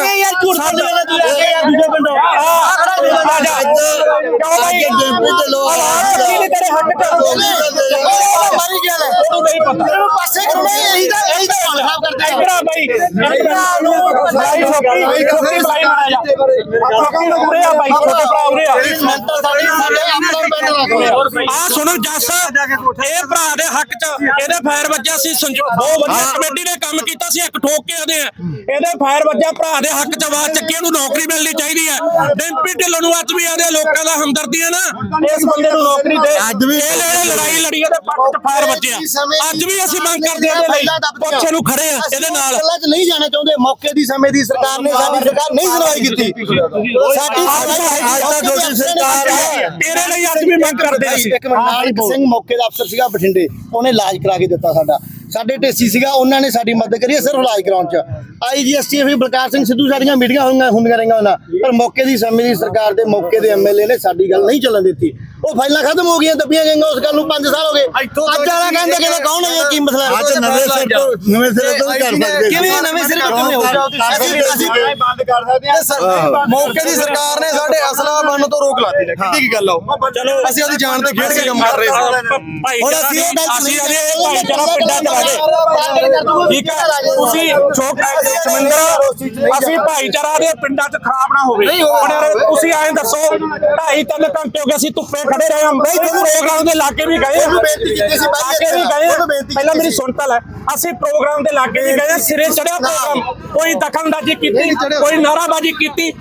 ਇਹ ਯਾਰ ਝੂਠ ਬੋਲ ਰਿਹਾ ਤੂੰ ਆ ਕੇ ਯਾਰ ਦੂਜੇ ਪਿੰਡੋਂ ਆ। ਸੁਣੋ ਜੱਸ ਇਹ ਭਰਾ ਦੇ ਹੱਕ ਚ ਇਹਦੇ ਫਾਇਰ ਵੱਜਿਆ ਸੀ ਸੰਜੋ ਬਹੁਤ ਵਧੀਆ ਕਮੇਟੀ ਨੇ ਕੰਮ ਕੀਤਾ ਸੀ ਇੱਕ ਠੋਕ ਕੇ ਆਦੇ ਆ। ਇਹਦੇ ਫਾਇਰ ਵੱਜਿਆ ਭਰਾ ਦੇ ਹੱਕ ਚ ਆਵਾਜ਼ ਚੱਕੀ ਉਹਨੂੰ ਨੌਕਰੀ ਮਿਲਣੀ ਚਾਹੀਦੀ ਹੈ ਡੈਂਪੀ ਢਿੱਲੋਂ ਨੂੰ ਅੱਜ ਵੀ ਆਦੇ ਲੋਕਾਂ ਦਾ ਹਮਦਰਦੀ ਹੈ ਨਾ ਇਸ ਬੰਦੇ ਨੂੰ ਨੌਕਰੀ ਦੇ। ਅੱਜ ਵੀ ਇਹ ਜਿਹੜੇ ਲੜਾਈ ਲੜੀ ਇਹਦੇ ਪੱਟ ਚ ਫਾਇਰ ਵੱਜਿਆ। ਅੱਜ ਵੀ ਅਸੀਂ ਮੰਗ ਕਰਦੇ ਹਾਂ ਇਹਦੇ ਲਈ ਪੁੱਛੇ ਨੂੰ ਖੜੇ ਆ ਇਹਦੇ ਨਾਲ। ਗੱਲਾਂ 'ਚ ਨਹੀਂ ਜਾਣਾ ਚਾਹੁੰਦੇ। ਮੌਕੇ ਦੀ ਸਮੇਂ ਦੀ ਸਰਕਾਰ ਨੇ ਸਾਡੀ ਸਰਕਾਰ ਨਹੀਂ ਸੁਣਵਾਈ ਕੀਤੀ। ਸਾਡੀ ਸਰਕਾਰ ਹੈ ਤੇਰੇ ਲਈ ਅੱਜ ਵੀ ਮੰਗ ਕਰਦੇ ਅਸੀਂ। ਇੱਕ ਮਿੰਟ ਨਾਨਕ ਸਿੰਘ ਮੌਕੇ ਦਾ ਅਫਸਰ ਸੀਗਾ ਬਠਿੰਡੇ ਉਹਨੇ ਇਲਾਜ ਕਰਾ ਕੇ ਦਿੱਤਾ ਸਾਡਾ। ਸਾਡੇ ਢੇਸੀ ਸੀਗਾ ਉਹਨਾਂ ਨੇ ਸਾਡੀ ਮਦਦ ਕਰੀ ਹੈ ਸਿਰਫ ਇਲਾਜ ਕਰਾਉਣ ਚ। ਆਈਜੀਐਸਟੀਐਫ ਬਲਕਾਰ ਸਿੰਘ ਸਿੱਧੂ ਸਾਡੀਆਂ ਮੀਟਿੰਗਾਂ ਹੋਈਆਂ ਹੁੰਦੀਆਂ ਰਹੀਆਂ ਉਹਨਾਂ। ਪਰ ਮੌਕੇ ਦੀ ਸਮੇਂ ਦੀ ਸਰਕਾਰ ਦੇ ਮੌਕੇ ਦੇ ਐਮਐਲਏ ਨੇ ਸਾਡੀ ਗੱਲ ਨਹੀਂ ਚੱਲਣ ਦਿੱਤੀ। ਉਹ ਫਾਈਲਾਂ ਖਤਮ ਹੋ ਗਈਆਂ ਦੱਬੀਆਂ ਗਈਆਂ ਉਸ ਗੱਲ ਨੂੰ 5 ਸਾਲ ਹੋ ਗਏ। ਅੱਜ ਵਾਲਾ ਕਹਿੰਦੇ ਕਿ ਕੌਣ ਹੈ ਇਹ ਕੀ ਮਸਲਾ ਹੈ? ਅੱਜ ਨਵੇਂ ਸਿਰ ਤੋਂ ਨਵੇਂ ਸਿਰੇ ਤੋਂ ਵੀ ਕਰ ਸਕਦੇ ਕਿਵੇਂ ਨਵੇਂ ਸਿਰੇ ਤੋਂ ਕਿਵੇਂ ਅਸੀਂ ਬੰਦ ਕਰ ਸਕਦੇ ਆ ਮੌਕੇ ਦੀ ਸਰਕਾਰ ਨੇ ਸਾਡੇ ਅਸਲਾ ਬਣਨ ਤੋਂ ਰੋਕ ਲਾਤੀ ਹੈ। ਕਿੱਡੀ ਕੀ ਗੱਲ ਆ। ਚਲੋ ਅਸੀਂ ਉਹਦੀ ਜਾਨ ਤੇ ਖੇਡ ਕੇ ਕੰਮ ਕਰ ਰਹੇ ਸੀ। ਭਾਈ ਹੁਣ ਅਸੀਂ ਇਹ ਗੱਲ ਅਸੀਂ ਅਜੇ ਇਹ ਭਾਈਚਾਰਾ ਪਿੰਡਾਂ ਚ ਰਹੇ। ਠੀਕ ਹੈ। ਤੁਸੀਂ ਛੋਕ ਸਮਿੰਦਰ ਅਸੀਂ ਭਾਈਚਾਰਾ ਦੇ ਪਿੰਡਾਂ ਚ ਖਰਾਬ ਨਾ ਹੋਵੇ। ਹੁਣ। ਯਾਰ ਤੁਸੀਂ ਐਂ ਦੱਸੋ ਢਾਈ ਤਿੰਨ ਘੰਟੇ ਹੋ ਗਏ ਅਸੀਂ ਧੁੱਪੇ ਖੜੇ ਰਹੇ ਹਾਂ ਬਈ ਪ੍ਰੋਗਰਾਮ ਦੇ ਲਾਗੇ ਵੀ ਗਏ ਉਹਨੂੰ ਬੇਨਤੀ ਕੀਤੀ ਸੀ ਬਾਅਦ ਲਾਗੇ ਵੀ ਗਏ ਬੇਨਤੀ ਪਹਿਲਾਂ ਮੇਰੀ ਸੁਣ ਤਾਂ ਲੈ। ਅਸੀਂ ਪ੍ਰੋਗਰਾਮ ਦੇ ਲਾਗੇ ਵੀ ਗਏ ਸਿਰੇ ਚੜਿਆ ਪ੍ਰੋਗਰਾਮ ਕੋਈ ਦਖਲਅੰਦਾਜ਼ੀ ਕੀਤੀ ਕੋਈ ਨਾਰਾਬਾਜ਼ੀ ਕੀਤੀ।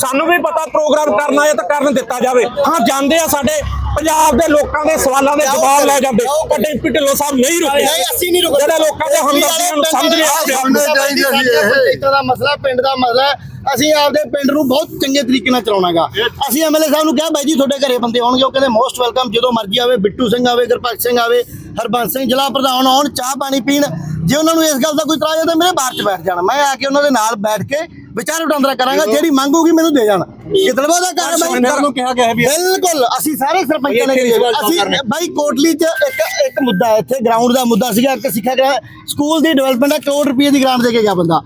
ਸਾਨੂੰ ਵੀ ਪਤਾ ਪ੍ਰੋਗਰਾਮ ਕਰਨਾ ਹੈ ਤਾਂ ਕਰਨ ਦਿੱਤਾ ਜਾਵੇ। ਹਾਂ ਜਾਂਦੇ ਆ ਸਾਡੇ ਪੰਜਾਬ ਦੇ ਲੋਕਾਂ ਦੇ ਸਵਾਲਾਂ ਦੇ ਜਵਾਬ ਲੈ ਜਾਂਦੇ। ਵੱਡੇ ਢਿੱਲੋਂ ਸਾਹਿਬ ਨਹੀਂ ਰੁਕੇ। ਨਹੀਂ ਅਸੀਂ ਨਹੀਂ ਰੁਕਦੇ। ਜਿਹੜੇ ਲੋਕਾਂ ਦੇ ਹਮਦਰਦੀਆਂ ਨੂੰ ਸਮਝ ਨਹੀਂ ਆ ਪੰਚਾਇਤਾਂ ਦਾ ਮਸਲਾ ਪਿੰਡ ਦਾ ਮਸਲਾ ਹੈ। ਅਸੀਂ ਆਪਦੇ ਪਿੰਡ ਨੂੰ ਬਹੁਤ ਚੰਗੇ ਤਰੀਕੇ ਨਾਲ ਚਲਾਉਣਾਗਾ। ਅਸੀਂ ਐਮਐਲਏ ਸਾਹਿਬ ਨੂੰ ਕਿਹਾ ਬਾਈ ਜੀ ਤੁਹਾਡੇ ਘਰੇ ਬੰਦੇ ਆਉਣਗੇ। ਉਹ ਕਹਿੰਦੇ ਮੋਸਟ ਵੈਲਕਮ ਜਦੋਂ ਮਰਜ਼ੀ ਆਵੇ ਬਿੱਟੂ ਸਿੰਘ ਆਵੇ ਗੁਰਪ੍ਰੀਤ ਸਿੰਘ ਆਵੇ ਹਰਬੰਸ ਸਿੰਘ ਜ਼ਿਲ੍ਹਾ ਪ੍ਰਧਾਨ ਆਉਣ ਚਾਹ ਪਾਣੀ ਪੀਣ। ਜੇ ਉਹਨਾਂ ਨੂੰ ਇਸ ਗੱਲ ਦਾ ਕੋਈ ਇਤਰਾਜ਼ ਹੈ ਤਾਂ ਮੇਰੇ ਬਾਹਰ 'ਚ ਬੈਠ ਜਾਣਾ। ਮੈਂ ਆ ਕੇ ਉਹਨਾਂ ਦੇ ਨਾਲ ਬੈਠ ਕੇ ਵਿਚਾਰ ਵਟਾਂਦਰਾ ਕਰਾਂਗਾ ਜਿਹੜੀ ਮੰਗ ਹੋਊਗੀ ਮੈਨੂੰ ਦੇ ਜਾਣ। ਕਿਤਲਵਾ ਦਾ ਕਰ ਸੁਖਵਿੰਦਰ ਨੂੰ ਕਿਹਾ ਗਿਆ ਵੀ ਬਿਲਕੁਲ ਅਸੀਂ ਸਾਰੇ ਸਰਪੰਚਾਂ ਨੇ ਅਸੀਂ ਬਾਈ ਕੋਟਲੀ ਚ ਇੱਕ ਇੱਕ ਮੁੱਦਾ ਇੱਥੇ ਗਰਾਊਂਡ ਦਾ ਮੁੱਦਾ ਸੀਗਾ ਕਿ ਸਿੱਖਿਆ ਗਿਆ ਸਕੂਲ ਦੀ ਡਿਵੈਲਪਮੈਂਟ ਦਾ ਕਰੋੜ ਰੁਪਏ ਦੀ ਗ੍ਰਾਂਟ ਦੇ ਕੇ ਗਿਆ ਬੰਦਾ।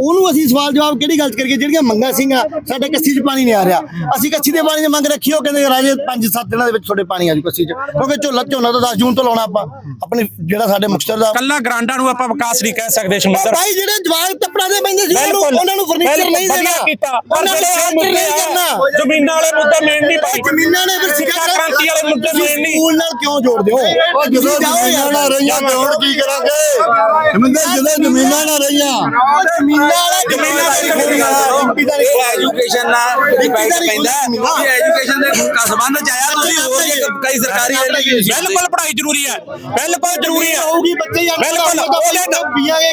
ਉਹਨੂੰ ਅਸੀਂ ਸਵਾਲ ਜਵਾਬ ਕਿਹੜੀ ਗੱਲ ਕਰੀਏ? ਜਿਹੜੀਆਂ ਮੰਗਾਂ ਸੀਗੀਆਂ ਸਾਡੇ ਕੱਸੀ 'ਚ ਪਾਣੀ ਨਹੀਂ ਆ ਰਿਹਾ। ਅਸੀਂ ਕੱਸੀ ਦੇ ਪਾਣੀ ਦੀ ਮੰਗ ਰੱਖੀ ਉਹ ਕਹਿੰਦੇ ਰਾਜੇ 5-7 ਦਿਨਾਂ ਦੇ ਵਿੱਚ ਤੁਹਾਡੇ ਪਾਣੀ ਆ ਜੂ ਕੱਸੀ 'ਚ। ਕਿਉਂਕਿ ਝੋਲਾ ਝੋਨਾ ਤਾਂ 10 ਜੂਨ ਤੋਂ ਲਾਉਣਾ ਆਪਾਂ ਆਪਣੀ ਜਿਹੜਾ ਸਾਡੇ ਮੁਕਤਸਰ ਦਾ ਕੱਲਾ ਗ੍ਰਾਂਡਾਂ ਨੂੰ ਆਪਾਂ ਵਿਕਾਸ ਨਹੀਂ ਕਹਿ ਸਕਦੇ ਸ਼ਮੰਦਰ। ਭਾਈ ਜਿਹੜੇ ਜਵਾਬ ਟੱਪੜਾ ਦੇ ਪੈਂਦੇ ਸੀ ਉਹਨੂੰ ਨੂੰ ਫਰਨੀਚਰ ਨਹੀਂ ਦੇਣਾ। ਕੀਤਾ। ਪਰ ਉਹਨਾਂ ਨੇ ਜਿਹੜੇ ਮੁੱਦੇ ਕਰਨਾ। ਜ਼ਮੀਨਾਂ ਵਾਲੇ ਮੁੱਦੇ ਮੇਨ ਨਹੀਂ ਭਾਈ। ਜ਼ਮੀਨਾਂ ਨੇ ਫਿਰ ਸਿੱਖਿਆ ਕ੍ਰਾਂਤੀ ਵਾਲੇ ਮੁੱਦੇ ਮੇਨ ਨਹੀਂ। ਸਕੂਲ ਨਾਲ ਕਿਉਂ ਜੋੜਦੇ ਹੋ ਉਹ ਜਦੋਂ ਜ਼ਮੀਨਾਂ ਨਾ ਰਹੀਆਂ ਤੇ ਹੁਣ ਕੀ ਕਰਾਂਗੇ? ਜਦੋਂ ਜ਼ਮੀਨਾਂ ਨਾ ਰਹੀਆਂ ਜ਼ਮੀਨਾਂ ਵਾਲਾ ਜ਼ਮੀਨਾਂ ਵਾਲੀ ਐਮਪੀ ਦਾ ਇਹ ਐਜੂਕੇਸ਼ਨ ਨਾਲ ਡਿਪੈਂਡ ਪੈਂਦਾ। ਇਹ ਐਜੂਕੇਸ਼ਨ ਦੇ ਸੰਬੰਧ ਚ ਆਇਆ ਤੁਸੀਂ ਹੋਰ ਵੀ ਕਈ ਸਰਕਾਰੀ ਬਿਲਕੁਲ ਪੜ੍ਹਾਈ ਜ਼ਰੂਰੀ ਹੈ। ਬਿਲਕੁਲ ਜ਼ਰੂਰੀ ਹੈ। ਹੋਊਗੀ ਬੱਚੇ ਯਾਰ ਬਿਲਕੁਲ। ਉਹਦੇ ਨਾਲ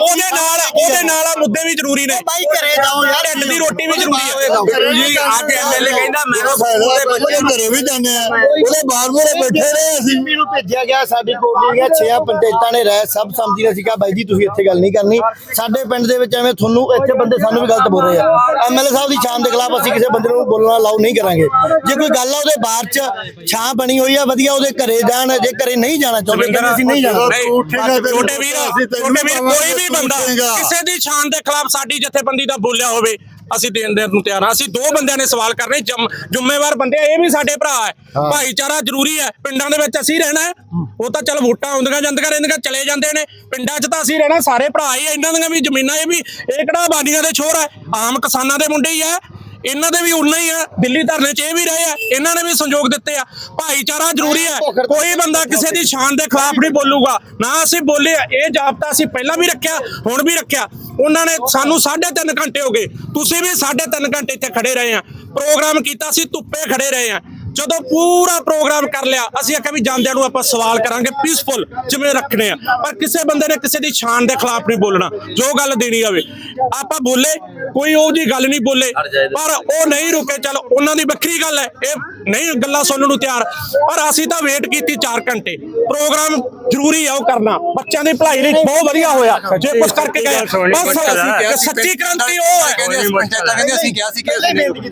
ਉਹਦੇ ਨਾਲ ਉਹਦੇ ਨਾਲ ਆ ਮੁੱਦੇ ਵੀ ਜ਼ਰੂਰੀ ਨੇ। ਬਾਈ ਘਰੇ ਜਾਓ ਯਾਰ। ਢਿੱਡ ਦੀ ਰੋਟੀ ਵੀ ਜ਼ਰੂਰੀ ਹੈ। ਗੁਰੂ ਜੀ ਅੱਜ ਐਮਐਲਏ ਕਹਿੰਦਾ ਮੈਂ ਮੇਰਾ ਫਾਇਦਾ ਉਹਦੇ ਬੱਚੇ ਬੱਚੇ ਘਰੇ ਵੀ ਜਾਂਦੇ ਆ। ਉਹਦੇ ਬਾਹਰ ਮੂਰੇ ਬੈਠੇ ਰਹੇ ਅਸੀਂ। ਐਮਪੀ ਨੂੰ ਭੇਜਿਆ ਗਿਆ ਸਾਡੀ ਦੀਆਂ ਛੇ ਪੰਚਾਇਤਾਂ ਨੇ ਰਹਿ ਸਭ ਸਮਝੀ ਨੇ ਸੀਗਾ ਬਾਈ ਜੀ ਤੁਸੀਂ ਇੱਥੇ ਗੱਲ ਨਹੀਂ ਕਰਨੀ। ਸਾਡੇ ਪਿੰਡ ਦੇ ਵਿੱਚ ਐਵੇਂ ਤੁਹਾਨੂੰ ਇੱਥੇ ਬੰਦੇ ਸਾਨੂੰ ਵੀ ਗਲਤ ਬੋਲ ਰਹੇ ਆ। ਐਮਐਲਏ ਸਾਹਿਬ ਦੀ ਸ਼ਾਨ ਦੇ ਖਿਲਾਫ ਅਸੀਂ ਕਿਸੇ ਬੰਦੇ ਨੂੰ ਬੋਲਣਾ ਲਾਉ ਨਹੀਂ ਕਰਾਂਗੇ। ਜੇ ਕੋਈ ਗੱਲ ਆ ਉਹਦੇ ਬਾਹਰ ਚ ਛਾਂ ਬਣੀ ਹੋਈ ਆ ਵਧੀਆ ਉਹਦੇ ਘਰੇ ਜਾਣ ਜੇ ਘਰੇ ਨਹੀਂ ਜਾਣਾ ਚਾਹੁੰਦੇ ਕਹਿੰਦੇ ਅਸੀਂ ਨਹੀਂ ਜਾਣਾ। ਛੋਟੇ ਵੀਰ ਛੋਟੇ ਕੋਈ ਵੀ ਬੰਦਾ। ਕਿਸੇ ਦੀ ਸ਼ਾਨ ਦੇ ਖਿਲਾਫ ਸਾਡੀ ਜਥੇਬੰਦੀ ਦਾ ਬੋਲਿਆ ਹੋਵੇ ਅਸੀਂ ਦੇਣ ਦੇ ਨੂੰ ਤਿਆਰ ਹਾਂ। ਅਸੀਂ ਦੋ ਬੰਦਿਆਂ ਨੇ ਸਵਾਲ ਕਰਨੇ ਜਮ- ਜ਼ਿੰਮੇਵਾਰ ਬੰਦੇ ਇਹ ਵੀ ਸਾਡੇ ਭਰਾ ਹੈ। ਭਾਈਚਾਰਾ ਜ਼ਰੂਰੀ ਹੈ। ਪਿੰਡਾਂ ਦੇ ਵਿੱਚ ਅਸੀਂ ਰਹਿਣਾ ਹੈ। ਉਹ ਤਾਂ ਚੱਲ ਵੋਟਾਂ ਆਉਂਦੀਆਂ ਜਾਂਦੀਆਂ ਰਹਿੰਦੀਆਂ ਚਲੇ ਜਾਂਦੇ ਨੇ। ਪਿੰਡਾਂ 'ਚ ਤਾਂ ਅਸੀਂ ਰਹਿਣਾ ਸਾਰੇ ਭਰਾ ਹੀ ਇਹਨਾਂ ਦੀਆਂ ਵੀ ਜ਼ਮੀਨਾਂ ਇਹ ਵੀ ਇਹ ਕਿਹੜਾ ਆਬਾਦੀਆਂ ਦੇ ਛੋਰ ਹੈ? ਆਮ ਕਿਸਾਨਾਂ ਦੇ ਮੁੰਡੇ ਹੀ ਆ। ਇਹਨਾਂ ਦੇ ਵੀ ਉਨਾ ਹੀ ਆ। ਦਿੱਲੀ ਧਰਨੇ 'ਚ ਇਹ ਵੀ ਰਹੇ ਆ। ਇਹਨਾਂ ਨੇ ਵੀ ਸੰਯੋਗ ਦਿੱਤੇ ਆ। ਭਾਈਚਾਰਾ ਜ਼ਰੂਰੀ ਹੈ। ਕੋਈ ਬੰਦਾ ਕਿਸੇ ਦੀ ਸ਼ਾਨ ਦੇ ਖਿਲਾਫ ਨਹੀਂ ਬੋਲੂਗਾ। ਨਾ ਅਸੀਂ ਬੋਲੇ ਆ। ਇਹ ਜਾਬਤਾ ਅਸੀਂ ਪਹਿਲਾਂ ਵੀ ਰੱਖਿਆ ਹੁਣ ਵੀ ਰੱਖਿਆ। ਉਹਨਾਂ ਨੇ ਸਾਨੂੰ 3.5 ਘੰਟੇ ਹੋ ਗਏ। ਤੁਸੀਂ ਵੀ 3.5 ਘੰਟੇ ਇੱਥੇ ਖੜੇ ਰਹੇ ਆ। ਪ੍ਰੋਗਰਾਮ ਕੀਤਾ ਸੀ, ਧੁੱਪੇ ਖੜੇ ਰਹੇ ਆ। ਜਦੋਂ ਪੂਰਾ ਪ੍ਰੋਗਰਾਮ ਕਰ ਲਿਆ, ਅਸੀਂ ਆਖਿਆ ਵੀ ਜਾਂਦਿਆਂ ਨੂੰ ਆਪਾਂ ਸਵਾਲ ਕਰਾਂਗੇ ਪੀਸਫੁਲ ਜਿਵੇਂ ਰੱਖਣੇ ਆ। ਪਰ ਕਿਸੇ ਬੰਦੇ ਨੇ ਕਿਸੇ ਦੀ ਸ਼ਾਨ ਦੇ ਖਿਲਾਫ ਨਹੀਂ ਬੋਲਣਾ, ਜੋ ਗੱਲ ਦੇਣੀ ਹੋਵੇ ਆਪਾਂ ਬੋਲੇ, ਕੋਈ ਉਹ ਜੀ ਗੱਲ ਨਹੀਂ ਬੋਲੇ। ਪਰ ਉਹ ਨਹੀਂ ਰੁਕੇ, ਚਲ ਉਹਨਾਂ ਦੀ ਵੱਖਰੀ ਗੱਲ ਹੈ। ਇਹ ਨਹੀਂ ਗੱਲਾਂ ਸੁਣਨ ਨੂੰ ਤਿਆਰ। ਪਰ ਅਸੀਂ ਤਾਂ ਵੇਟ ਕੀਤੀ 4 ਘੰਟੇ। ਪ੍ਰੋਗਰਾਮ ਜ਼ਰੂਰੀ ਆ ਉਹ ਕਰਨਾ। ਬੱਚਿਆਂ ਦੀ ਭਲਾਈ ਲਈ ਬਹੁਤ ਵਧੀਆ ਹੋਇਆ। ਜੇ ਕੁਝ ਕਰਕੇ ਗਏ। ਬਸ ਸੱਚੀ ਕ੍ਰਾਂਤੀ ਉਹ ਹੈ।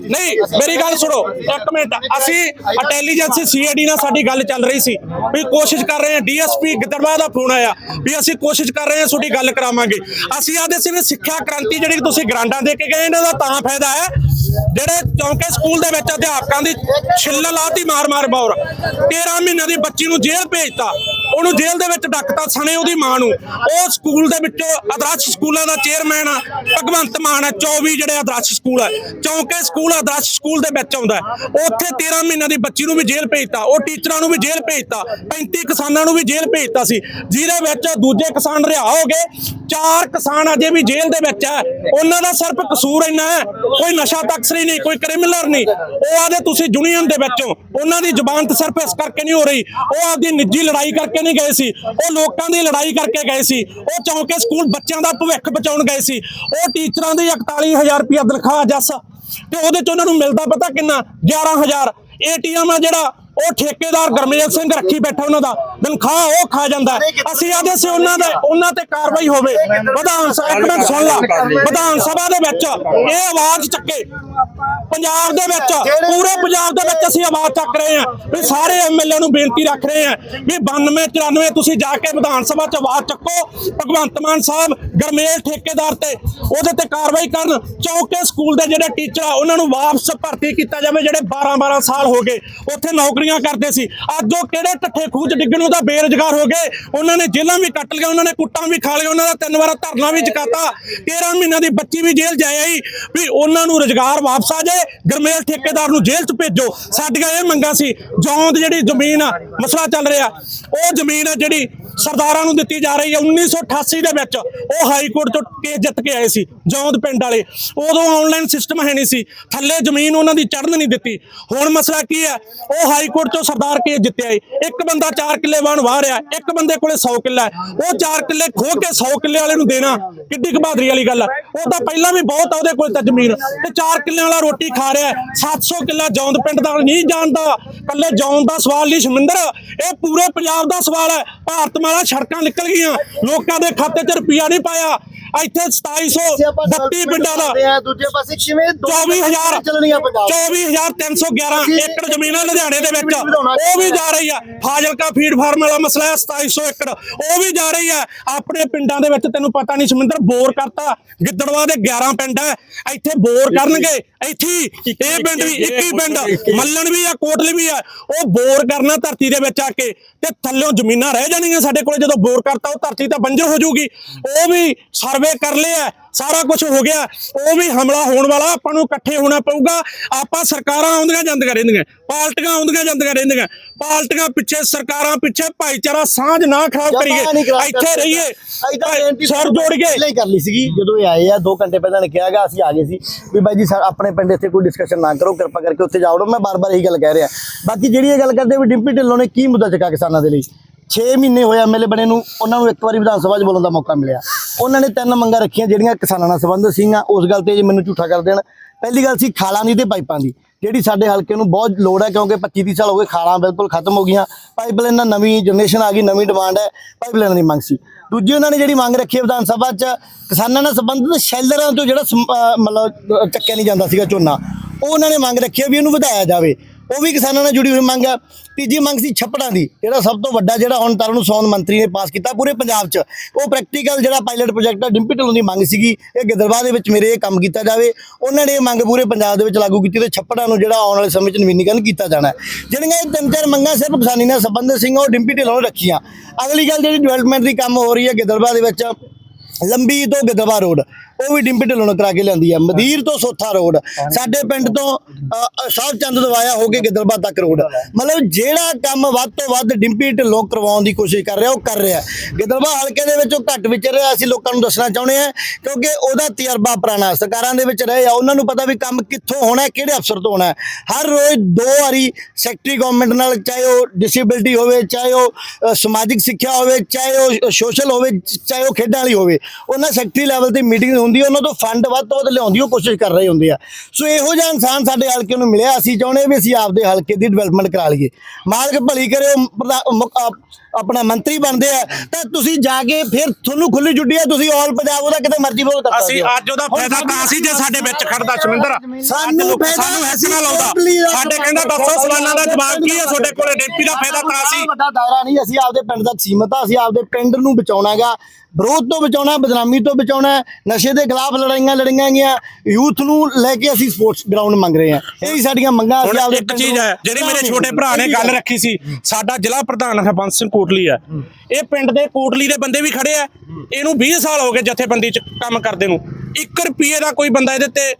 ਨਹੀਂ ਮੇਰੀ ਗੱਲ ਸੁਣੋ। ਇੱਕ ਮਿੰਟ। ਅਸੀਂ ਇੰਟੈਲੀਜੈਂਸ ਸੀਆਈਡੀ ਨਾਲ ਸਾਡੀ ਗੱਲ ਚੱਲ ਰਹੀ ਸੀ। ਵੀ ਕੋਸ਼ਿਸ਼ ਕਰ ਰਹੇ ਹਾਂ। ਡੀਐਸਪੀ ਗਿੱਦੜਵਾ ਦਾ ਫੋਨ ਆਇਆ। ਵੀ ਅਸੀਂ ਕੋਸ਼ਿਸ਼ ਕਰ ਰਹੇ ਹਾਂ ਤੁਹਾਡੀ ਗੱਲ ਕਰਾਵਾਂਗੇ। ਅਸੀਂ ਆਦੇ ਸੀ ਵੀ ਸਿੱਖਿਆ ਕ੍ਰਾਂਤੀ ਜਿਹੜੀ ਤੁਸੀਂ ਗ੍ਰਾਂਟਾਂ ਦੇ ਕੇ ਗਏ ਇਹਨਾਂ ਦਾ ਤਾਂ ਫਾਇਦਾ ਹੈ। ਜਿਹੜੇ ਚੌਂਕੇ ਸਕੂਲ ਦੇ ਵਿੱਚ ਅਧਿਆਪਕਾਂ ਦੀ ਛਿੱਲ ਲਾਤੀ ਮਾਰ ਮਾਰ ਬੌਰ 13 ਮਹੀਨਿਆਂ ਦੀ ਬੱਚੀ ਨੂੰ ਜੇਲ੍ਹ ਭੇਜਤਾ, ਉਹਨੂੰ ਜੇਲ੍ਹ ਦੇ ਵਿੱਚ ਡੱਕਤਾ ਸਣੇ ਉਹਦੀ ਮਾਂ ਨੂੰ। ਉਹ ਸਕੂਲ ਦੇ ਵਿੱਚੋਂ ਆਦਰਸ਼ ਸਕੂਲਾਂ ਦਾ ਚੇਅਰਮੈਨ ਆ, ਭਗਵੰਤ ਮਾਨ ਹੈ 24 ਜਿਹੜੇ ਆਦਰਸ਼ ਸਕੂਲ ਹੈ ਚੌਂਕੇ ਸਕੂਲ ਆਦਰਸ਼ ਸਕੂਲ ਦੇ ਵਿੱਚ ਆਉਂਦਾ ਉੱਥੇ 13 ਮਹੀਨਿਆਂ ਦੀ ਬੱਚੀ ਨੂੰ ਵੀ ਜੇਲ੍ਹ ਭੇਜਤਾ, ਉਹ ਟੀਚਰਾਂ ਨੂੰ ਵੀ ਜੇਲ੍ਹ ਭੇਜਤਾ 35 ਕਿਸਾਨਾਂ ਨੂੰ ਵੀ ਜੇਲ੍ਹ ਭੇਜਤਾ ਸੀ, ਜਿਹਦੇ ਵਿੱਚ ਦੂਜੇ ਕਿਸਾਨ ਰਿਹਾ ਹੋ ਗਏ। ਚਾਰ ਕਿਸਾਨ ਅਜੇ ਵੀ ਜੇਲ੍ਹ ਦੇ ਵਿੱਚ ਹੈ। ਉਹਨਾਂ ਦਾ ਸਿਰਫ ਕਸੂਰ ਇੰਨਾ ਹੈ, ਕੋਈ ਨਸ਼ਾ ਤਕਸਰੀ ਨਹੀਂ, ਕੋਈ ਕ੍ਰਿਮੀਨਲ ਨਹੀਂ। ਉਹ ਆਦੇ ਤੁਸੀਂ ਯੂਨੀਅਨ ਦੇ ਵਿੱਚੋਂ ਉਹਨਾਂ ਦੀ ਜ਼ੁਬਾਨ ਤੇ ਸਿਰਫ ਇਸ ਕਰਕੇ ਨਹੀਂ ਹੋ ਰਹੀ। ਉਹ ਆਪਦੀ ਨਿੱਜੀ ਲੜਾਈ ਕਰਕੇ ਨਹੀਂ ਗਏ ਸੀ। ਉਹ ਲੋਕਾਂ ਦੀ ਲੜਾਈ ਕਰਕੇ ਗਏ ਸੀ। ਉਹ ਚੌਂਕੇ ਸਕੂਲ ਬੱਚਿਆਂ ਦਾ ਭਵਿੱਖ ਬਚਾਉਣ ਗਏ ਸੀ। ਉਹ ਟੀਚਰਾਂ ਦੀ 41000 ਰੁਪਇਆ ਤਨਖਾਹ ਜੱਸ। ਤੇ ਉਹਦੇ ਚ ਉਹਨਾਂ ਨੂੰ ਮਿਲਦਾ ਪਤਾ ਕਿੰਨਾ? 11000 ਏਟੀਐਮ ਆ ਜਿਹੜਾ ਉਹ ਠੇਕੇਦਾਰ ਗਰਮੇਲ ਸਿੰਘ ਰੱਖੀ ਬੈਠਾ ਉਹਨਾਂ ਦਾ, ਤਨਖਾਹ ਉਹ ਖਾ ਜਾਂਦਾ ਅਸੀਂ ਆਦੇ ਸੀ ਉਹਨਾਂ ਦੇ, ਉਹਨਾਂ ਤੇ ਕਾਰਵਾਈ ਹੋਵੇ। ਵਿਧਾਨ ਸਭਾ, ਇੱਕ ਮਿੰਟ ਸੁਣ ਲਾ। ਵਿਧਾਨ ਸਭਾ ਦੇ ਵਿੱਚ ਇਹ ਆਵਾਜ਼ ਚੱਕੇ। ਪੰਜਾਬ ਦੇ ਵਿੱਚ, ਪੂਰੇ ਪੰਜਾਬ ਦੇ ਵਿੱਚ ਅਸੀਂ ਆਵਾਜ਼ ਚੱਕ ਰਹੇ ਹਾਂ ਵੀ ਸਾਰੇ ਐਮਐਲਏ ਨੂੰ ਬੇਨਤੀ ਰੱਖ ਰਹੇ ਹਾਂ ਵੀ 92 94 ਤੁਸੀਂ ਜਾ ਕੇ ਵਿਧਾਨ ਸਭਾ 'ਚ ਆਵਾਜ਼ ਚੱਕੋ। ਭਗਵੰਤ ਮਾਨ ਸਾਹਿਬ ਗਰਮੇਲ ਠੇਕੇਦਾਰ ਤੇ, ਉਹਦੇ ਤੇ ਕਾਰਵਾਈ ਕਰਨ, ਚੌਕੇ ਸਕੂਲ ਦੇ ਜਿਹੜੇ ਟੀਚਰ ਆ, ਉਹਨਾਂ ਨੂੰ ਵਾਪਸ ਭਰਤੀ ਕੀਤਾ ਜਾਵੇ, ਜਿਹੜੇ 12 12 ਸਾਲ ਹੋ ਗਏ। ਉੱਥੇ ਨੌਕਰੀ ਨੌਕਰੀਆਂ ਕਰਦੇ ਸੀ। ਅੱਜ ਉਹ ਕਿਹੜੇ ਟੱਠੇ ਖੂਜ ਡਿੱਗਣ ਨੂੰ ਤਾਂ ਹੋ ਗਏ। ਉਹਨਾਂ ਨੇ ਜੇਲ੍ਹਾਂ ਵੀ ਕੱਟ ਲਈਆਂ, ਉਹਨਾਂ ਨੇ ਕੁੱਟਾਂ ਵੀ ਖਾ ਲਿਆ ਉਹਨਾਂ ਦਾ ਤਿੰਨ ਵਾਰ ਧਰਨਾ ਵੀ ਚੁਕਾਤਾ। 13 ਮਹੀਨਿਆਂ ਦੀ ਬੱਚੀ ਵੀ ਜੇਲ੍ਹ ਜਾਏ ਆਈ ਵੀ ਉਹਨਾਂ ਨੂੰ ਰੁਜ਼ਗਾਰ ਵਾਪਸ ਆ ਜਾਏ। ਗਰਮੇਲ ਠੇਕੇਦਾਰ ਨੂੰ ਜੇਲ੍ਹ 'ਚ ਭੇਜੋ। ਸਾਡੀਆਂ ਇਹ ਮੰਗਾਂ ਸੀ, ਜੌਂਦ ਜਿਹੜੀ ਜ਼ਮੀਨ ਆ, ਮਸਲਾ ਚੱਲ ਰਿਹਾ। ਉਹ ਜ਼ਮੀਨ ਆ ਜਿਹੜੀ ਸਰਦਾਰਾਂ ਨੂੰ ਦਿੱਤੀ ਜਾ ਰਹੀ ਹੈ। 1988 ਦੇ ਵਿੱਚ ਉਹ ਹਾਈ ਕੋਰਟ ਤੋਂ ਕੇਸ ਜਿੱਤ ਕੇ ਆਏ ਸੀ, ਜੌਂਦ ਪਿੰਡ ਵਾਲੇ। ਉਦੋਂ ਆਨਲਾਈਨ ਸਿਸਟਮ ਹੈ ਨਹੀਂ ਸੀ। ਥੱਲੇ ਜ਼ਮੀਨ ਉਹਨਾਂ ਦੀ ਚੜਨ ਨਹੀਂ ਦਿੱਤੀ। ਹੁਣ ਮਸਲਾ ਕੀ ਹੈ? ਉਹ ਹਾਈ ਕੋਰਟ ਤੋਂ ਸਰਦਾਰ ਕੇਸ ਜਿੱਤਿਆ ਏ। ਇੱਕ ਬੰਦਾ 4 ਕਿੱਲੇ ਵਾਣ ਵਾਹ ਰਿਹਾ ਇੱਕ ਬੰਦੇ ਕੋਲੇ 100 ਕਿੱਲਾ ਉਹ 4 ਕਿੱਲੇ ਖੋ ਕੇ 100 ਕਿੱਲੇ ਵਾਲੇ ਨੂੰ ਦੇਣਾ ਕਿੱਡੀ ਕੁ ਬਹਾਦਰੀ ਵਾਲੀ ਗੱਲ ਹੈ। ਉਹ ਤਾਂ ਪਹਿਲਾਂ ਵੀ ਬਹੁਤ ਆ ਉਹਦੇ ਕੋਲ ਤਾਂ ਜ਼ਮੀਨ। ਤੇ 4 ਕਿੱਲਿਆਂ ਵਾਲਾ ਰੋਟੀ ਖਾ ਰਿਹਾ ਹੈ। 700 ਕਿੱਲਾ ਜੌਂਦ ਪਿੰਡ ਦਾ ਨਹੀਂ ਜਾਣਦਾ। ਕੱਲੇ ਜੌਂਦ ਦਾ ਸਵਾਲ ਨਹੀਂ ਸ਼ਮਿੰਦਰ ਇਹ ਪੂਰੇ ਪੰਜਾਬ ਦਾ ਸਵਾਲ ਹੈ। ਭਾਰਤ ਮਾਲਾ ਸੜਕਾਂ ਨਿਕਲ ਗਈਆਂ। ਲੋਕਾਂ ਦੇ ਖਾਤੇ 'ਚ ਰੁਪਈਆ ਨਹੀਂ ਪਾਇਆ। ਇੱਥੇ 2732 ਪਿੰਡਾਂ ਦਾ। ਦੂਜੇ ਪਾਸੇ ਕਿਵੇਂ 24000 ਚੱਲਣੀਆਂ ਪੰਜਾਬ। 24311 ਏਕੜ ਜ਼ਮੀਨ ਲੁਧਿਆਣੇ ਦੇ ਵਿੱਚ। ਉਹ ਵੀ ਜਾ ਰਹੀ ਆ। ਫਾਜ਼ਿਲਕਾ ਫੀਡ ਫਾਰਮ ਵਾਲਾ ਮਸਲਾ ਹੈ 2700 ਏਕੜ। ਉਹ ਵੀ ਜਾ ਰਹੀ ਆ। ਆਪਣੇ ਪਿੰਡਾਂ ਦੇ ਵਿੱਚ ਤੈਨੂੰ ਪਤਾ ਨਹੀਂ ਸਮਿੰਦਰ ਬੋਰ ਕਰਤਾ। ਗਿੱਦੜਵਾ ਦੇ 11 ਪਿੰਡ ਹੈ। ਇੱਥੇ ਬੋਰ ਕਰਨਗੇ। ਇੱਥੇ ਇਹ ਪਿੰਡ ਵੀ ਇੱਕ ਹੀ ਪਿੰਡ। ਮੱਲਣ ਵੀ ਆ ਕੋਟਲੀ ਵੀ ਆ। ਉਹ ਬੋਰ ਕਰਨਾ ਧਰਤੀ ਦੇ ਵਿੱਚ ਆ ਕੇ ਤੇ ਥੱਲਿਓਂ ਜ਼ਮੀਨਾਂ ਰਹਿ ਜਾਣਗੀਆਂ ਸਾਡੇ ਕੋਲੇ। ਜਦੋਂ ਬੋਰ ਕਰਤਾ ਉਹ ਧਰਤੀ ਤਾਂ ਬੰਜਰ ਹੋ ਜਾਊਗੀ। ਉਹ ਵੀ ਸਰਵੇ ਕਰ ਲਿਆ ਸਾਰਾ ਕੁਝ ਹੋ ਗਿਆ। ਉਹ ਵੀ ਹਮਲਾ ਹੋਣ ਵਾਲਾ ਆਪਾਂ ਨੂੰ ਇਕੱਠੇ ਹੋਣਾ ਪਊਗਾ। ਆਪਾਂ ਸਰਕਾਰਾਂ ਆਉਂਦੀਆਂ ਜਾਂਦੀਆਂ ਰਹਿੰਦੀਆਂ ਪਾਰਟੀਆਂ ਆਉਂਦੀਆਂ ਜਾਂਦੀਆਂ ਰਹਿੰਦੀਆਂ। ਪਾਰਟੀਆਂ ਪਿੱਛੇ ਸਰਕਾਰਾਂ ਪਿੱਛੇ ਭਾਈਚਾਰਾ ਸਾਂਝ ਨਾ ਖਰਾਬ ਕਰੀਏ। ਇੱਥੇ ਰਹੀਏ। ਸਰ ਜੋੜ ਕੇ ਪਹਿਲਾਂ ਹੀ ਕਰ ਲਈ ਸੀਗੀ ਜਦੋਂ ਇਹ ਆਏ ਆ 2 ਘੰਟੇ ਪਹਿਲਾਂ ਨੇ ਕਿਹਾਗਾ ਅਸੀਂ ਆ ਗਏ ਸੀ। ਵੀ ਬਾਈ ਜੀ ਸਾ- ਆਪਣੇ ਪਿੰਡ ਇੱਥੇ ਕੋਈ ਡਿਸਕਸ਼ਨ ਨਾ ਕਰੋ ਕਿਰਪਾ ਕਰਕੇ ਉੱਥੇ ਜਾਓ। ਮੈਂ ਬਾਰ-ਬਾਰ ਇਹੀ ਗੱਲ ਕਹਿ ਰਿਹਾ। ਬਾਕੀ ਜਿਹੜੀ ਇਹ ਗੱਲ ਕਰਦੇ ਵੀ ਡਿੰਪੀ ਢਿੱਲੋਂ ਨੇ ਕੀ ਮੁੱਦਾ ਚੱਕਾ ਕਿਸਾਨਾਂ ਦੇ ਲਈ? 6 ਮਹੀਨੇ ਹੋਏ ਐਮਐਲਏ ਬਣੇ ਨੂੰ, ਉਹਨਾਂ ਨੂੰ ਇੱਕ ਵਾਰੀ ਵਿਧਾਨ ਸਭਾ 'ਚ ਬੋਲਣ ਦਾ ਮੌਕਾ ਮਿਲਿਆ। ਉਹਨਾਂ ਨੇ ਤਿੰਨ ਮੰਗਾਂ ਰੱਖੀਆਂ ਜਿਹੜੀਆਂ ਕਿਸਾਨਾਂ ਨਾਲ ਸੰਬੰਧਿਤ ਸੀਗੀਆਂ। ਉਸ ਗੱਲ ਤੇ ਜੇ ਮੈਨੂੰ ਝੂਠਾ ਕਰ ਦੇਣ, ਪਹਿਲੀ ਗੱਲ ਸੀ ਖਾਲਾਂ ਦੀ ਤੇ ਪਾਈਪਾਂ ਦੀ, ਜਿਹੜੀ ਸਾਡੇ ਹਲਕੇ ਨੂੰ ਬਹੁਤ ਲੋੜ ਹੈ ਕਿਉਂਕਿ 25 30 ਸਾਲ ਹੋ ਗਏ ਖਾਲਾਂ ਬਿਲਕੁਲ ਖਤਮ ਹੋ ਗਈਆਂ। ਪਾਈਪਲਾਈਨ ਨਾਲ ਨਵੀਂ ਜਨਰੇਸ਼ਨ ਆ ਗਈ, ਨਵੀਂ ਡਿਮਾਂਡ ਹੈ, ਪਾਈਪਲਾਈਨਾਂ ਦੀ ਮੰਗ ਸੀ। ਦੂਜੀ ਉਹਨਾਂ ਨੇ ਜਿਹੜੀ ਮੰਗ ਰੱਖੀ ਹੈ ਵਿਧਾਨ ਸਭਾ 'ਚ, ਕਿਸਾਨਾਂ ਨਾਲ ਸੰਬੰਧਿਤ ਸ਼ੈਲਰਾਂ ਤੋਂ ਜਿਹੜਾ ਸਮ- ਮਤਲਬ ਚੱਕਿਆ ਨਹੀਂ ਜਾਂਦਾ ਸੀਗਾ ਝੋਨਾ, ਉਹ ਉਹਨਾਂ ਨੇ ਮੰਗ ਰੱਖੀ ਹੈ ਵੀ ਇਹਨੂੰ ਵਧਾਇਆ ਜਾਵੇ। ਉਹ ਵੀ ਕਿਸਾਨਾਂ ਨਾਲ ਜੁੜੀ ਹੋਈ ਮੰਗ ਹੈ ਤੀਜੀ ਮੰਗ ਸੀ ਛੱਪੜਾਂ ਦੀ, ਜਿਹੜਾ ਸਭ ਤੋਂ ਵੱਡਾ ਜਿਹੜਾ ਹੁਣ ਤਰਨ ਸੌਨ ਮੰਤਰੀ ਨੇ ਪਾਸ ਕੀਤਾ ਪੂਰੇ ਪੰਜਾਬ 'ਚ। ਉਹ ਪ੍ਰੈਕਟੀਕਲ ਜਿਹੜਾ ਪਾਇਲਟ ਪ੍ਰੋਜੈਕਟ ਆ, ਡਿੰਪੀ ਢਿੱਲੋਂ ਦੀ ਮੰਗ ਸੀਗੀ, ਇਹ ਗਿੱਦੜਬਾਹ ਦੇ ਵਿੱਚ ਮੇਰੇ ਇਹ ਕੰਮ ਕੀਤਾ ਜਾਵੇ। ਉਹਨਾਂ ਨੇ ਇਹ ਮੰਗ ਪੂਰੇ ਪੰਜਾਬ ਦੇ ਵਿੱਚ ਲਾਗੂ ਕੀਤੀ ਤੇ ਛੱਪੜਾਂ ਨੂੰ ਜਿਹੜਾ ਆਉਣ ਵਾਲੇ ਸਮੇਂ 'ਚ ਨਵੀਨੀਕਰਨ ਕੀਤਾ ਜਾਣਾ ਜਿਹੜੀਆਂ ਇਹ ਤਿੰਨ ਚਾਰ ਮੰਗਾਂ ਸਿਰਫ ਕਿਸਾਨੀ ਨਾਲ ਸੰਬੰਧਿਤ ਸਿੰਘ ਉਹ ਡਿੰਪੀ ਢਿੱਲੋਂ ਰੱਖੀਆਂ। ਅਗਲੀ ਗੱਲ ਜਿਹੜੀ ਡਿਵੈਲਪਮੈਂਟ ਦੀ ਕੰਮ ਹੋ ਰਹੀ ਹੈ ਗਿੱਦੜਬਾਹ ਦੇ ਵਿੱਚ, ਲੰਬੀ ਤੋਂ ਗਿੱਦੜਬਾਹ ਰੋਡ ਉਹ ਵੀ ਡਿੰਪੀ ਢਿੱਲੋਂ ਨੇ ਕਰਾ ਕੇ ਲਿਆਂਦੀ ਆ। ਮਦੀਰ ਤੋਂ ਸੋਥਾ ਰੋਡ, ਸਾਡੇ ਪਿੰਡ ਤੋਂ ਸਾਹਿਬ ਚੰਦ ਦਵਾਇਆ ਹੋ ਕੇ ਗਿੱਦੜਬਾ ਤੱਕ ਰੋਡ। ਮਤਲਬ ਜਿਹੜਾ ਕੰਮ ਵੱਧ ਤੋਂ ਵੱਧ ਡਿੰਪੀ ਢਿੱਲੋਂ ਕਰਵਾਉਣ ਦੀ ਕੋਸ਼ਿਸ਼ ਕਰ ਰਿਹਾ, ਉਹ ਕਰ ਰਿਹਾ। ਗਿੱਦੜਬਾ ਹਲਕੇ ਦੇ ਵਿੱਚ ਉਹ ਘੱਟ ਵਿਚਰ ਰਿਹਾ, ਅਸੀਂ ਲੋਕਾਂ ਨੂੰ ਦੱਸਣਾ ਚਾਹੁੰਦੇ ਆ ਕਿਉਂਕਿ ਉਹਦਾ ਤਜਰਬਾ ਪੁਰਾਣਾ, ਸਰਕਾਰਾਂ ਦੇ ਵਿੱਚ ਰਹੇ ਆ, ਉਹਨਾਂ ਨੂੰ ਪਤਾ ਵੀ ਕੰਮ ਕਿੱਥੋਂ ਹੋਣਾ ਕਿਹੜੇ ਅਫਸਰ ਤੋਂ ਹੋਣਾ ਹਰ ਰੋਜ਼ ਦੋ ਵਾਰੀ ਸੈਕਟਰੀ ਗਵਰਨਮੈਂਟ ਨਾਲ, ਚਾਹੇ ਉਹ ਡਿਸੇਬਿਲਟੀ ਹੋਵੇ, ਚਾਹੇ ਉਹ ਸਮਾਜਿਕ ਸਿੱਖਿਆ ਹੋਵੇ, ਚਾਹੇ ਉਹ ਸੋਸ਼ਲ ਹੋਵੇ, ਚਾਹੇ ਉਹ ਖੇਡਾਂ ਵਾਲੀ ਹੋਵੇ, ਉਹਨਾਂ ਸੈਕਟਰੀ ਲੈਵਲ ਤੇ ਮੀਟਿੰਗ ਹੁੰਦੀ ਉਹਨਾਂ ਤੋਂ ਫੰਡ ਵੱਧ ਤੋਂ ਵੱਧ ਲਿਆਉਣ ਦੀ ਉਹ ਕੋਸ਼ਿਸ਼ ਕਰ ਰਹੇ ਹੁੰਦੇ ਆ। ਸੋ ਇਹੋ ਜਿਹਾ ਇਨਸਾਨ ਸਾਡੇ ਹਲਕੇ ਨੂੰ ਮਿਲਿਆ, ਅਸੀਂ ਚਾਹੁੰਦੇ ਹਾਂ ਵੀ ਅਸੀਂ ਆਪਦੇ ਹਲਕੇ ਦੀ ਡਿਵੈਲਪਮੈਂਟ ਕਰਾ ਲਈਏ। ਮਾਲਕ ਭਲੀ ਕਰੇ ਆਪਣਾ ਮੰਤਰੀ ਬਣਦੇ ਆ ਤਾਂ ਤੁਸੀਂ ਜਾ ਕੇ ਫਿਰ ਤੁਹਾਨੂੰ ਖੁੱਲੀ ਜੁੱਡੀ ਹੈ ਤੁਸੀਂ ਆਲ ਪੰਜਾਬ ਉਹਦਾ ਕਿਤੇ ਮਰਜ਼ੀ ਬੋਲ ਕਰ ਅਸੀਂ। ਅੱਜ ਉਹਦਾ ਫਾਇਦਾ ਤਾਂ ਸੀ ਜੇ ਸਾਡੇ ਵਿੱਚ ਖੜਦਾ ਸ਼ਮਿੰਦਰ ਸਾਨੂੰ ਫਾਇਦਾ ਸਾਨੂੰ ਹਿੱਸ ਅਸੀਂ ਨਾ ਲਾਉਂਦਾ totally ਦਾ ਸਾਡੇ ਕਹਿੰਦਾ ਦੱਸੋ ਸਵਾਲਾਂ ਦਾ ਜਵਾਬ ਕੀ ਹੈ ਤੁਹਾਡੇ ਕੋਲੇ ਡੇਪੀ ਦਾ ਫਾਇਦਾ ਤਾਂ ਸੀ ਵੱਡਾ ਦਾਇਰਾ ਨਹੀਂ ਅਸੀਂ ਆਪਦੇ ਪਿੰਡ ਤੱਕ ਸੀਮਤ ਆ ਅਸੀਂ ਆਪਦੇ ਪਿੰਡ ਨੂੰ ਬਚਾਉਣਾ ਹੈਗਾ। ਵਿਰੋਧ ਤੋਂ ਬਚਾਉਣਾ ਬਦਨਾਮੀ ਤੋਂ ਬਚਾਉਣਾ ਨਸ਼ੇ ਦੇ ਖਿਲਾਫ ਲੜਾਈਆਂ ਲੜੀਆਂ ਗਈਆਂ ਯੂਥ ਨੂੰ ਲੈ ਕੇ ਅਸੀਂ ਸਪੋਰਟਸ ਗਰਾਊਂਡ ਮੰਗ ਰਹੇ ਹਾਂ। ਇਹੀ ਸਾਡੀਆਂ ਮੰਗਾਂ ਅਸੀਂ ਹੁਣ ਆਪਦੇ ਇੱਕ ਪਿੰਡ ਚੀਜ਼ ਨੂੰ- ਹੈ ਜਿਹੜੀ ਮੇਰੇ ਛੋਟੇ ਭਰਾ ਨੇ ਗੱਲ ਰੱਖੀ ਸੀ ਸਾਡਾ ਜ਼ਿਲ੍ਹਾ ਪ੍ਰਧਾਨ ਹਰਬੰਸ ਸਿੰਘ ਕੋਟਲੀ ਹੈ। ਇਹ ਪਿੰਡ ਦੇ ਕੋਟਲੀ ਦੇ ਬੰਦੇ ਵੀ ਖੜੇ ਆ। ਇਹਨੂੰ 20 ਸਾਲ ਹੋ ਗਏ ਜਥੇਬੰਦੀ ਚ ਕੰਮ ਕਰਦੇ ਨੂੰ। 1 ਰੁਪਏ ਦਾ ਕੋਈ ਬੰਦਾ ਇਹਦੇ ਤੇ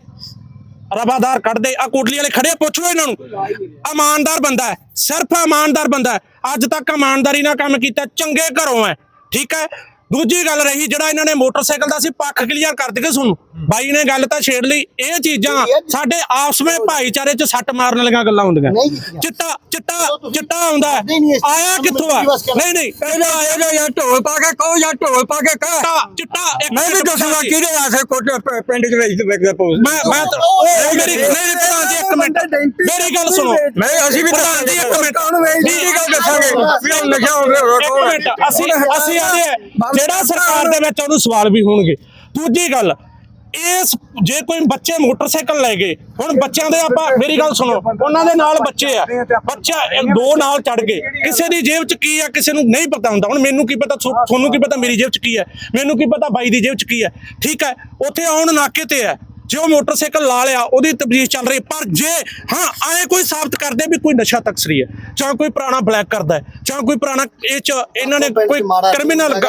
ਰਵਾਦਾਰ ਕੱਢਦੇ। ਆ ਕੋਟਲੀ ਵਾਲੇ ਖੜੇ ਆ, ਪੁੱਛੋ ਇਹਨਾਂ ਨੂੰ। ਇਮਾਨਦਾਰ ਬੰਦਾ ਹੈ। ਸਿਰਫ ਇਮਾਨਦਾਰ ਬੰਦਾ ਹੈ। ਅੱਜ ਤੱਕ ਇਮਾਨਦਾਰੀ ਨਾਲ ਕੰਮ ਕੀਤਾ ਚੰਗੇ ਘਰੋਂ ਹੈ। ਠੀਕ ਹੈ? ਦੂਜੀ ਗੱਲ ਰਹੀ ਜਿਹੜਾ ਇਹਨਾਂ ਨੇ ਮੋਟਰਸਾਈਕਲ ਦਾ ਸੀ ਪੱਖ ਕਲੀਅਰ ਕਰ ਦਿੱਤੇ ਤੁਹਾਨੂੰ। ਬਾਈ ਨੇ ਗੱਲ ਤਾਂ ਛੇੜ ਲਈ ਇਹ ਚੀਜ਼ਾਂ ਸਾਡੇ ਆਪਸ ਵਿੱਚ ਭਾਈਚਾਰੇ 'ਚ ਸੱਟ ਮਾਰਨ ਵਾਲੀਆਂ ਗੱਲਾਂ ਹੁੰਦੀਆਂ। ਨਹੀਂ। ਚਿੱਟਾ ਚਿੱਟਾ ਚਿੱਟਾ ਆਉਂਦਾ ਨਹੀਂ ਆਇਆ ਨੂੰ, ਕਿੱਥੋਂ ਆ। ਨਹੀਂ ਨਹੀਂ ਇਹਦਾ ਇਹਦਾ ਯਾਰ ਢੋਲ ਪਾ ਕੇ ਕਹੋ ਜਾਂ ਢੋਲ ਪਾ ਕੇ ਕਹ। ਚਿੱਟਾ ਮੈਂ ਵੀ ਦੱਸੂਗਾ। ਕਿਹਦੇ ਆਸੇ ਕੋਟ ਪਿੰਡ ਦੇ ਵਿੱਚ ਵੇਖਦੇ ਪੋਸ ਮੈਂ ਮੈਂ ਮੇਰੀ ਨਹੀਂ ਨਹੀਂ ਪ੍ਰਧਾਨ ਜੀ ਇੱਕ ਮਿੰਟ। ਮੇਰੀ ਗੱਲ ਸੁਣੋ। ਮੈਂ ਅਸੀਂ ਵੀ ਪ੍ਰਧਾਨ ਜੀ ਇੱਕ ਮਿੰਟ। ਜੀ, ਗੱਲ ਦੱਸਾਂਗੇ। ਵੀ ਨਸ਼ਾ ਹੋ ਮਿੰਟ। ਅਸੀਂ ਅਸੀਂ ਆਦੇ ਜਿਹੜਾ ਸਰਕਾਰ ਦੇ ਵਿੱਚ ਉਹਨੂੰ ਸਵਾਲ ਵੀ ਹੋਣਗੇ। ਦੂਜੀ ਗੱਲ ਇਸ ਜੇ ਕੋਈ ਬੱਚੇ ਮੋਟਰਸਾਈਕਲ ਲੈ ਗਏ ਹੁਣ ਬੱਚਿਆਂ ਦੇ ਆਪਾਂ ਮੇਰੀ ਗੱਲ ਸੁਣੋ ਉਹਨਾਂ ਦੇ ਨਾਲ ਬੱਚੇ ਆ। ਬੱਚਾ ਦੋ ਨਾਲ ਚੜ ਗਏ। ਕਿਸੇ ਦੀ ਜੇਬ 'ਚ ਕੀ ਆ ਕਿਸੇ ਨੂੰ ਨਹੀਂ ਪਤਾ ਹੁੰਦਾ। ਹੁਣ ਮੈਨੂੰ ਕੀ ਪਤਾ ਤੁਹਾਨੂੰ ਕੀ ਪਤਾ ਮੇਰੀ ਜੇਬ 'ਚ ਕੀ ਹੈ ਮੈਨੂੰ ਕੀ ਪਤਾ ਬਾਈ ਦੀ ਜੇਬ 'ਚ ਕੀ ਹੈ ਠੀਕ ਹੈ ਉੱਥੇ ਆਉਣ ਨਾਕੇ ਤੇ ਹੈ ਜੇ ਉਹ ਮੋਟਰਸਾਈਕਲ ਲਾ ਲਿਆ ਉਹਦੀ ਤਬਦੀਲ ਚੱਲ ਰਹੀ ਪਰ ਜੇ ਹਾਂ ਆਏ ਕੋਈ ਸਾਬਤ ਕਰਦੇ ਵੀ ਕੋਈ ਨਸ਼ਾ ਤਕਸਰੀ ਹੈ ਜਾਂ ਕੋਈ ਪੁਰਾਣਾ ਬਲੈਕ ਕਰਦਾ ਹੈ ਜਾਂ ਕੋਈ ਪੁਰਾਣਾ ਇਹ ਚ ਇਹਨਾਂ ਨੇ ਕੋਈ ਕ੍ਰਿਮੀਨਲ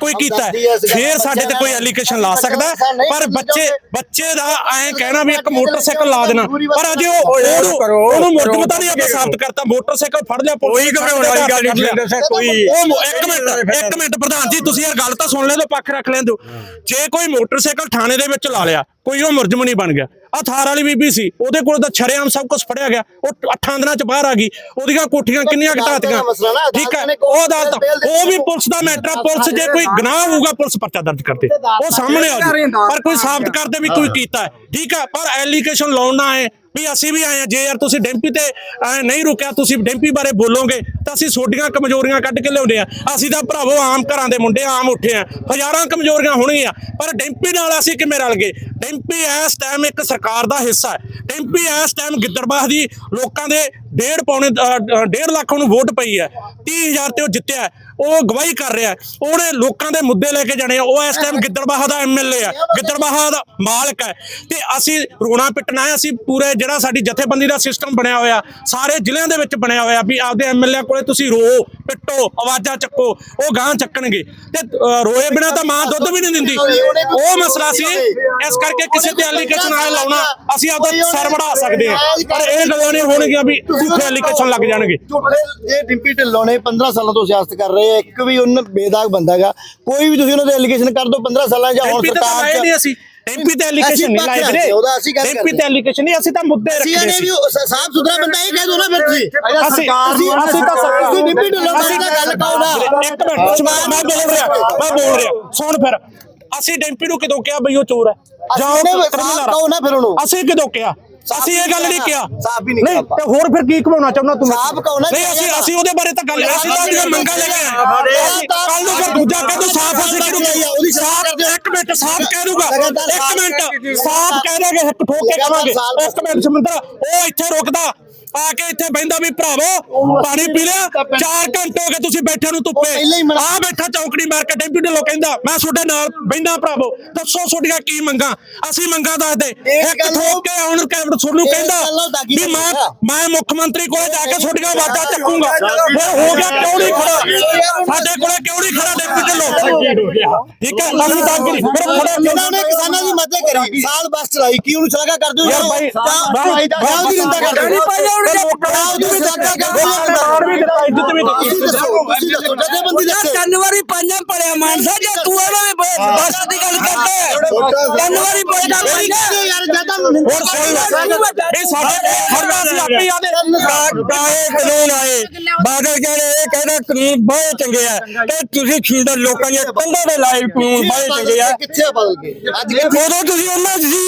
ਕੋਈ ਕੀਤਾ ਹੈ, ਫੇਰ ਸਾਡੇ ਤੇ ਕੋਈ ਐਲੀਗੇਸ਼ਨ ਲਾ ਸਕਦਾ ਹੈ, ਪਰ ਬੱਚੇ ਬੱਚੇ ਦਾ ਐਂ ਕਹਿਣਾ ਵੀ ਇੱਕ ਮੋਟਰਸਾਈਕਲ ਲਾ ਦੇਣਾ। ਪਰ ਅਜੇ ਉਹ ਉਹਨੂੰ ਉਹਨੂੰ ਮੁਰਤਬਤਾ ਨਹੀਂ ਆਪਾਂ ਸਾਬਤ ਕਰਤਾ ਮੋਟਰਸਾਈਕਲ ਫੜ ਲਿਆ ਪੁਲਿਸ ਕੋਈ ਘਬਰਾਉਣ ਵਾਲੀ ਗੱਲ ਨਹੀਂ ਕੋਈ ਉਹ ਮੋ- ਇੱਕ ਮਿੰਟ ਇੱਕ ਮਿੰਟ ਪ੍ਰਧਾਨ ਜੀ ਤੁਸੀਂ ਯਾਰ ਗੱਲ ਤਾਂ ਸੁਣ ਲੈਂਦੇ ਪੱਖ ਰੱਖ ਲੈਂਦੇ ਹੋ। ਜੇ ਕੋਈ ਮੋਟਰਸਾਈਕਲ ਥਾਣੇ ਦੇ ਵਿੱਚ ਲਾ ਲਿਆ ਕੋਈ ਉਹ ਮੁਰਜਮ ਨਹੀਂ ਬਣ ਗਿਆ ਆ ਥਾਰ ਵਾਲੀ ਬੀਬੀ ਸੀ ਉਹਦੇ ਕੋਲ ਤਾਂ ਛਰੇਆਮ ਸਭ ਕੁਝ ਫੜਿਆ ਗਿਆ ਉਹ ਅੱਠਾਂ ਦਿਨਾਂ ਚ ਬਾਹਰ ਆ ਗਈ ਉਹਦੀਆਂ ਕੋਠੀਆਂ ਕਿੰਨੀਆਂ ਘਟਾਤੀਆਂ ਠੀਕ ਹੈ ਉਹ ਅਦਾਲਤ ਉਹ ਵੀ ਪੁਲਿਸ ਦਾ ਮੈਟਰ ਪੁਲਿਸ ਜੇ ਕੋਈ ਗੁਨਾਹ ਹੋਊਗਾ ਪੁਲਿਸ ਪਰਚਾ ਦਰਜ ਕਰਦੇ। ਉਹ ਸਾਹਮਣੇ ਆ ਪਰ ਕੋਈ ਸਾਬਤ ਕਰਦੇ ਵੀ ਕੋਈ ਕੀਤਾ ਹੈ ਠੀਕ ਹੈ ਪਰ ਐਲੀਗੇਸ਼ਨ ਲਾਉਣ ਆਏ ਵੀ ਅਸੀਂ ਵੀ ਆਏ ਆ ਜੇ ਯਾਰ ਤੁਸੀਂ ਡੈਂਪੀ ਤੇ ਐਂ ਨਹੀਂ ਰੁਕਿਆ, ਤੁਸੀਂ ਡੈਂਪੀ ਬਾਰੇ ਬੋਲੋਗੇ, ਤਾਂ ਅਸੀਂ ਛੋਟੀਆਂ ਕਮਜ਼ੋਰੀਆਂ ਕੱਢ ਕੇ ਲਿਆਉਂਦੇ ਆ ਅਸੀਂ ਤਾਂ ਭਰਾਵੋ ਆਮ ਘਰਾਂ ਦੇ ਮੁੰਡੇ ਆਮ ਉੱਠੇ ਆ ਹਜ਼ਾਰਾਂ ਕਮਜ਼ੋਰੀਆਂ ਹੋਣਗੀਆਂ, ਪਰ ਡੈਂਪੀ ਨਾਲ ਅਸੀਂ ਕਿਵੇਂ ਰਲ ਗਏ? ਡੈਂਪੀ ਇਸ ਟਾਈਮ ਇੱਕ ਸਰਕਾਰ ਦਾ ਹਿੱਸਾ ਹੈ। ਡੈਂਪੀ ਇਸ ਟਾਈਮ ਗਿੱਦੜਬਾਹ ਦੀ ਲੋਕਾਂ ਦੇ ਡੇਢ ਪੌਣੇ ਡੇਢ ਲੱਖ ਨੂੰ ਵੋਟ ਪਈ ਹੈ। 30000 ਤੇ ਉਹ ਜਿੱਤਿਆ ਉਹ ਗਵਾਹੀ ਕਰ ਰਿਹਾ ਉਹਨੇ ਲੋਕਾਂ ਦੇ ਮੁੱਦੇ ਲੈ ਕੇ ਜਾਣੇ ਆ। ਉਹ ਇਸ ਟਾਈਮ ਗਿੱਦੜਬਾਹਾ ਦਾ ਐਮਐਲਏ ਆ। ਗਿੱਦੜਬਾਹਾ ਦਾ ਮਾਲਕ ਹੈ। ਤੇ ਅਸੀਂ ਰੋਣਾ ਪਿੱਟਣਾ ਹੈ। ਅਸੀਂ ਪੂਰੇ ਜਿਹੜਾ ਸਾਡੀ ਜਥੇਬੰਦੀ ਦਾ ਸਿਸਟਮ ਬਣਿਆ ਹੋਇਆ, ਸਾਰੇ ਜ਼ਿਲ੍ਹਿਆਂ ਦੇ ਵਿੱਚ ਬਣਿਆ ਹੋਇਆ ਵੀ ਆਪਦੇ ਐਮਐਲਏ ਕੋਲੇ ਤੁਸੀਂ ਰੋ, ਪਿੱਟੋ, ਆਵਾਜ਼ਾਂ ਚੱਕੋ, ਉਹ ਗਾਂ ਚੱਕਣਗੇ। ਤੇ ਰੋਏ ਬਿਨਾ ਤਾਂ ਮਾਂ ਦੁੱਧ ਵੀ ਨਹੀਂ ਦਿੰਦੀ। ਉਹ ਮਸਲਾ ਸੀ। ਇਸ ਕਰਕੇ ਕਿਸੇ ਤੇ ਐਲੀਗੇਸ਼ਨ ਆਏ ਲਾਉਣਾ। ਅਸੀਂ ਆਪਦਾ ਸਿਰ ਵੜਾ ਸਕਦੇ ਹਾਂ। ਪਰ ਇਹ ਗੱਲਾਂ ਨਹੀਂ ਹੋਣਗੀਆਂ ਵੀ ਝੂਠੇ ਐਲੀਗੇਸ਼ਨ ਲੱਗ ਜਾਣਗੇ। ਝੂਠੇ ਜੇ ਡਿੰਪੀ ਢਿੱਲੋਂ ਨੇ 15 ਸਾਲਾਂ ਤੋਂ ਸਿਆਸਤ ਕਰ ਰਹੇ ਇੱਕ ਵੀ ਉਹਨਾਂ ਬੇਦਾਗ ਬੰਦਾ ਹੈਗਾ ਕੋਈ ਵੀ ਤੁਸੀਂ ਉਹਨਾਂ ਦੇ ਐਲੀਗੇਸ਼ਨ ਕਰ ਦਿਓ 15 ਸਾਲਾਂ ਜਾਂ ਹੁਣ ਸਰਕਾਰ ਚ ਨਹੀਂ ਅਸੀਂ। ਐਮਪੀ ਤੇ ਐਲੀਗੇਸ਼ਨ ਨਹੀਂ ਲਾਏ ਵੀਰੇ। ਉਹਦਾ ਅਸੀਂ ਗੱਲ ਐਮਪੀ ਤੇ ਐਲੀਗੇਸ਼ਨ ਨਹੀਂ ਅਸੀਂ ਤਾਂ ਮੁੱਦੇ ਰੱਖਦੇ ਨੇ ਸੀ। ਵੀ ਸਾਫ਼ ਸੁਥਰਾ ਬੰਦਾ ਇਹ ਕਹਿ ਦੋ ਨਾ ਫਿਰ ਤੁਸੀਂ। ਅਸੀਂ ਤੁਸੀਂ ਅਸੀਂ ਤਾਂ ਸਰ- ਤੁਸੀਂ ਡਿੰਪੀ ਢਿੱਲੋਂ ਗੱਲ ਕਹੋ ਨਾ। ਇੱਕ ਮਿੰਟ ਮੈਂ ਮੈਂ ਬੋਲ ਰਿਹਾ ਮੈਂ ਬੋਲ ਰਿਹਾ। ਸੁਣ ਫਿਰ ਅਸੀਂ ਡੈਂਪੀ ਨੂੰ ਕਿਦੋਂ ਕਿਹਾ ਬਈ ਉਹ ਚੋਰ ਹੈ? ਜਾਂ ਉਹ ਨੇ। ਕਹੋ ਨਾ ਫਿਰ ਉਹਨੂੰ। ਅਸੀਂ ਕਿਦੋਂ ਕਿਹਾ? ਅਸੀਂ ਇਹ ਗੱਲ ਨਹੀਂ ਕਿਹਾ। ਸਾਫ਼ ਵੀ ਨਹੀਂ ਕਿਹਾ ਆਪਾਂ। ਤੇ ਹੋਰ ਫਿਰ ਕੀ ਕਮਾਉਣਾ ਚਾਹੁੰਦਾ ਤੂੰ ਸਾਫ਼ ਕਹੋ ਨਾ ਨਹੀਂ ਅਸੀਂ ਅਸੀਂ ਉਹਦੇ ਬਾਰੇ ਤਾਂ ਗੱਲ ਅਸੀਂ ਤਾਂ ਮੰਗਾਂ ਲੈ ਕੇ ਆਏ। ਕੱਲ ਨੂੰ ਫਿਰ ਦੂਜਾ ਕਹਿ ਦੂ ਸਾਫ਼ ਅਸੀਂ ਕਿਹਨੂੰ ਉਹਦੀ ਸਾਫ਼। ਇੱਕ ਮਿੰਟ ਸਾਫ਼ ਕਹਿ ਦੂਗਾ। ਇੱਕ ਮਿੰਟ। ਸਾਫ਼ ਕਹਿ ਦੇਗੇ ਇੱਕ ਠੋਕ ਕੇ ਸਾਫ਼ ਇੱਕ ਮਿੰਟ ਸਮੁੰਦਰ ਉਹ ਇੱਥੇ ਰੁਕਦਾ। ਆ ਕੇ ਇੱਥੇ ਬੈੰਦਾ ਵੀ ਭਰਾਵੋ ਪਾਣੀ ਪੀ ਲਿਆ। 4 ਘੰਟੇ ਹੋ ਗਏ ਤੁਸੀਂ ਬੈਠੇ ਨੂੰ ਧੁੱਪੇ। ਆ ਬੈਠਾ ਚੌਂਕੜੀ ਮਾਰ ਕੇ ਡੈਂਪੀ ਢਿੱਲੋਂ ਕਹਿੰਦਾ ਮੈਂ ਤੁਹਾਡੇ ਨਾਲ ਬੈੰਦਾ ਭਰਾਵੋ। ਦੱਸੋ ਤੁਹਾਡੀਆਂ ਕੀ ਮੰਗਾਂ? ਅਸੀਂ ਮੰਗਾਂ ਦੱਸਦੇ। ਇੱਕ ਠੋਕ ਕੇ ਆਉਣ ਕੈਮਰਾ ਤੁਹਾਨੂੰ ਕਹਿੰਦਾ ਵੀ ਮੈਂ ਮੈਂ ਮੁੱਖ ਮੰਤਰੀ ਕੋਲੇ ਜਾ ਕੇ ਤੁਹਾਡੀਆਂ ਆਵਾਜ਼ਾਂ ਚੱਕੂਗਾ ਫਿਰ ਹੋ ਗਿਆ ਕਿਉਂ ਨਹੀਂ ਖੜਾ ਸਾਡੇ ਕੋਲੇ ਕਿਉਂ ਨਹੀਂ ਖੜਾ ਡੈਂਪੀ ਢਿੱਲੋਂ ਠੀਕ ਹੈ ਅਸੀਂ ਤਾਂ ਫਿਰ ਖੜਾ ਕਿਉਂ ਇਹਨਾਂ ਨੇ ਕਿਸਾਨਾਂ ਦੀ ਮਦਦ ਕਰੀ ਸਾਲ ਬੱਸ ਚਲਾਈ ਕੀ ਉਹਨੂੰ ਸ਼ਲਾਘਾ ਕਰਦੇ ਹੋ ਯਾਰ ਭਾਈ, ਜਾਓ ਦੀ ਨਿੰਦਾ ਕਰਦੇ ਨਹੀਂ ਭਾਈ, ਉਹਨੇ ਜਾਓ ਦੀ ਨਿੰਦਾ ਕਰਦੇ ਮਾਰ ਵੀ ਦਿੱਤਾ ਇੱਜ਼ਤ ਵੀ ਦਿੱਤੀ ਤੁਸੀਂ ਦੱਸੋ ਤੁਸੀਂ ਦੱਸੋ ਜਥੇਬੰਦੀ ਦੱਸੋ ਤਿੰਨ ਵਾਰੀ ਪੰਜਾਂ ਪੜਿਆ ਮਾਨਸਾ ਜੇ ਤੂੰ ਦੀ ਬੱਸ ਦੀ ਗੱਲ ਕਰਦੇ ਤਿੰਨ ਵਾਰੀ ਪੰਜਾਂ ਕੋਈ ਕਹਿੰਦੇ ਯਾਰ ਜਦਾਂ ਨਿੰਦਾ ਹੋਰ ਸੁਣ ਲੈ ਇਹ ਸਾਡੇ ਹਰਦਾ ਸੀ ਆਪੇ ਆਦੇ ਕਾਏ ਕਾਨੂੰਨ ਆਏ? ਬਾਦਲ ਕਹਿੰਦੇ ਇਹ ਕਹਿੰਦਾ ਕਾਨੂੰਨ ਬਹੁਤ ਚੰਗੇ ਆ। ਤੇ ਤੁਸੀਂ ਖਿੰਦਰ ਲੋਕਾਂ ਦੀਆਂ ਕੰਧਾਂ ਦੇ ਲਾਈਵ ਕਾਨੂੰਨ ਬਹੁਤ ਚੰਗੇ ਆ। ਕਿੱਥੇ ਬਦਲ ਕੇ ਅੱਜ ਉਦੋਂ ਤੁਸੀਂ ਉਹਨਾਂ ਸੀ।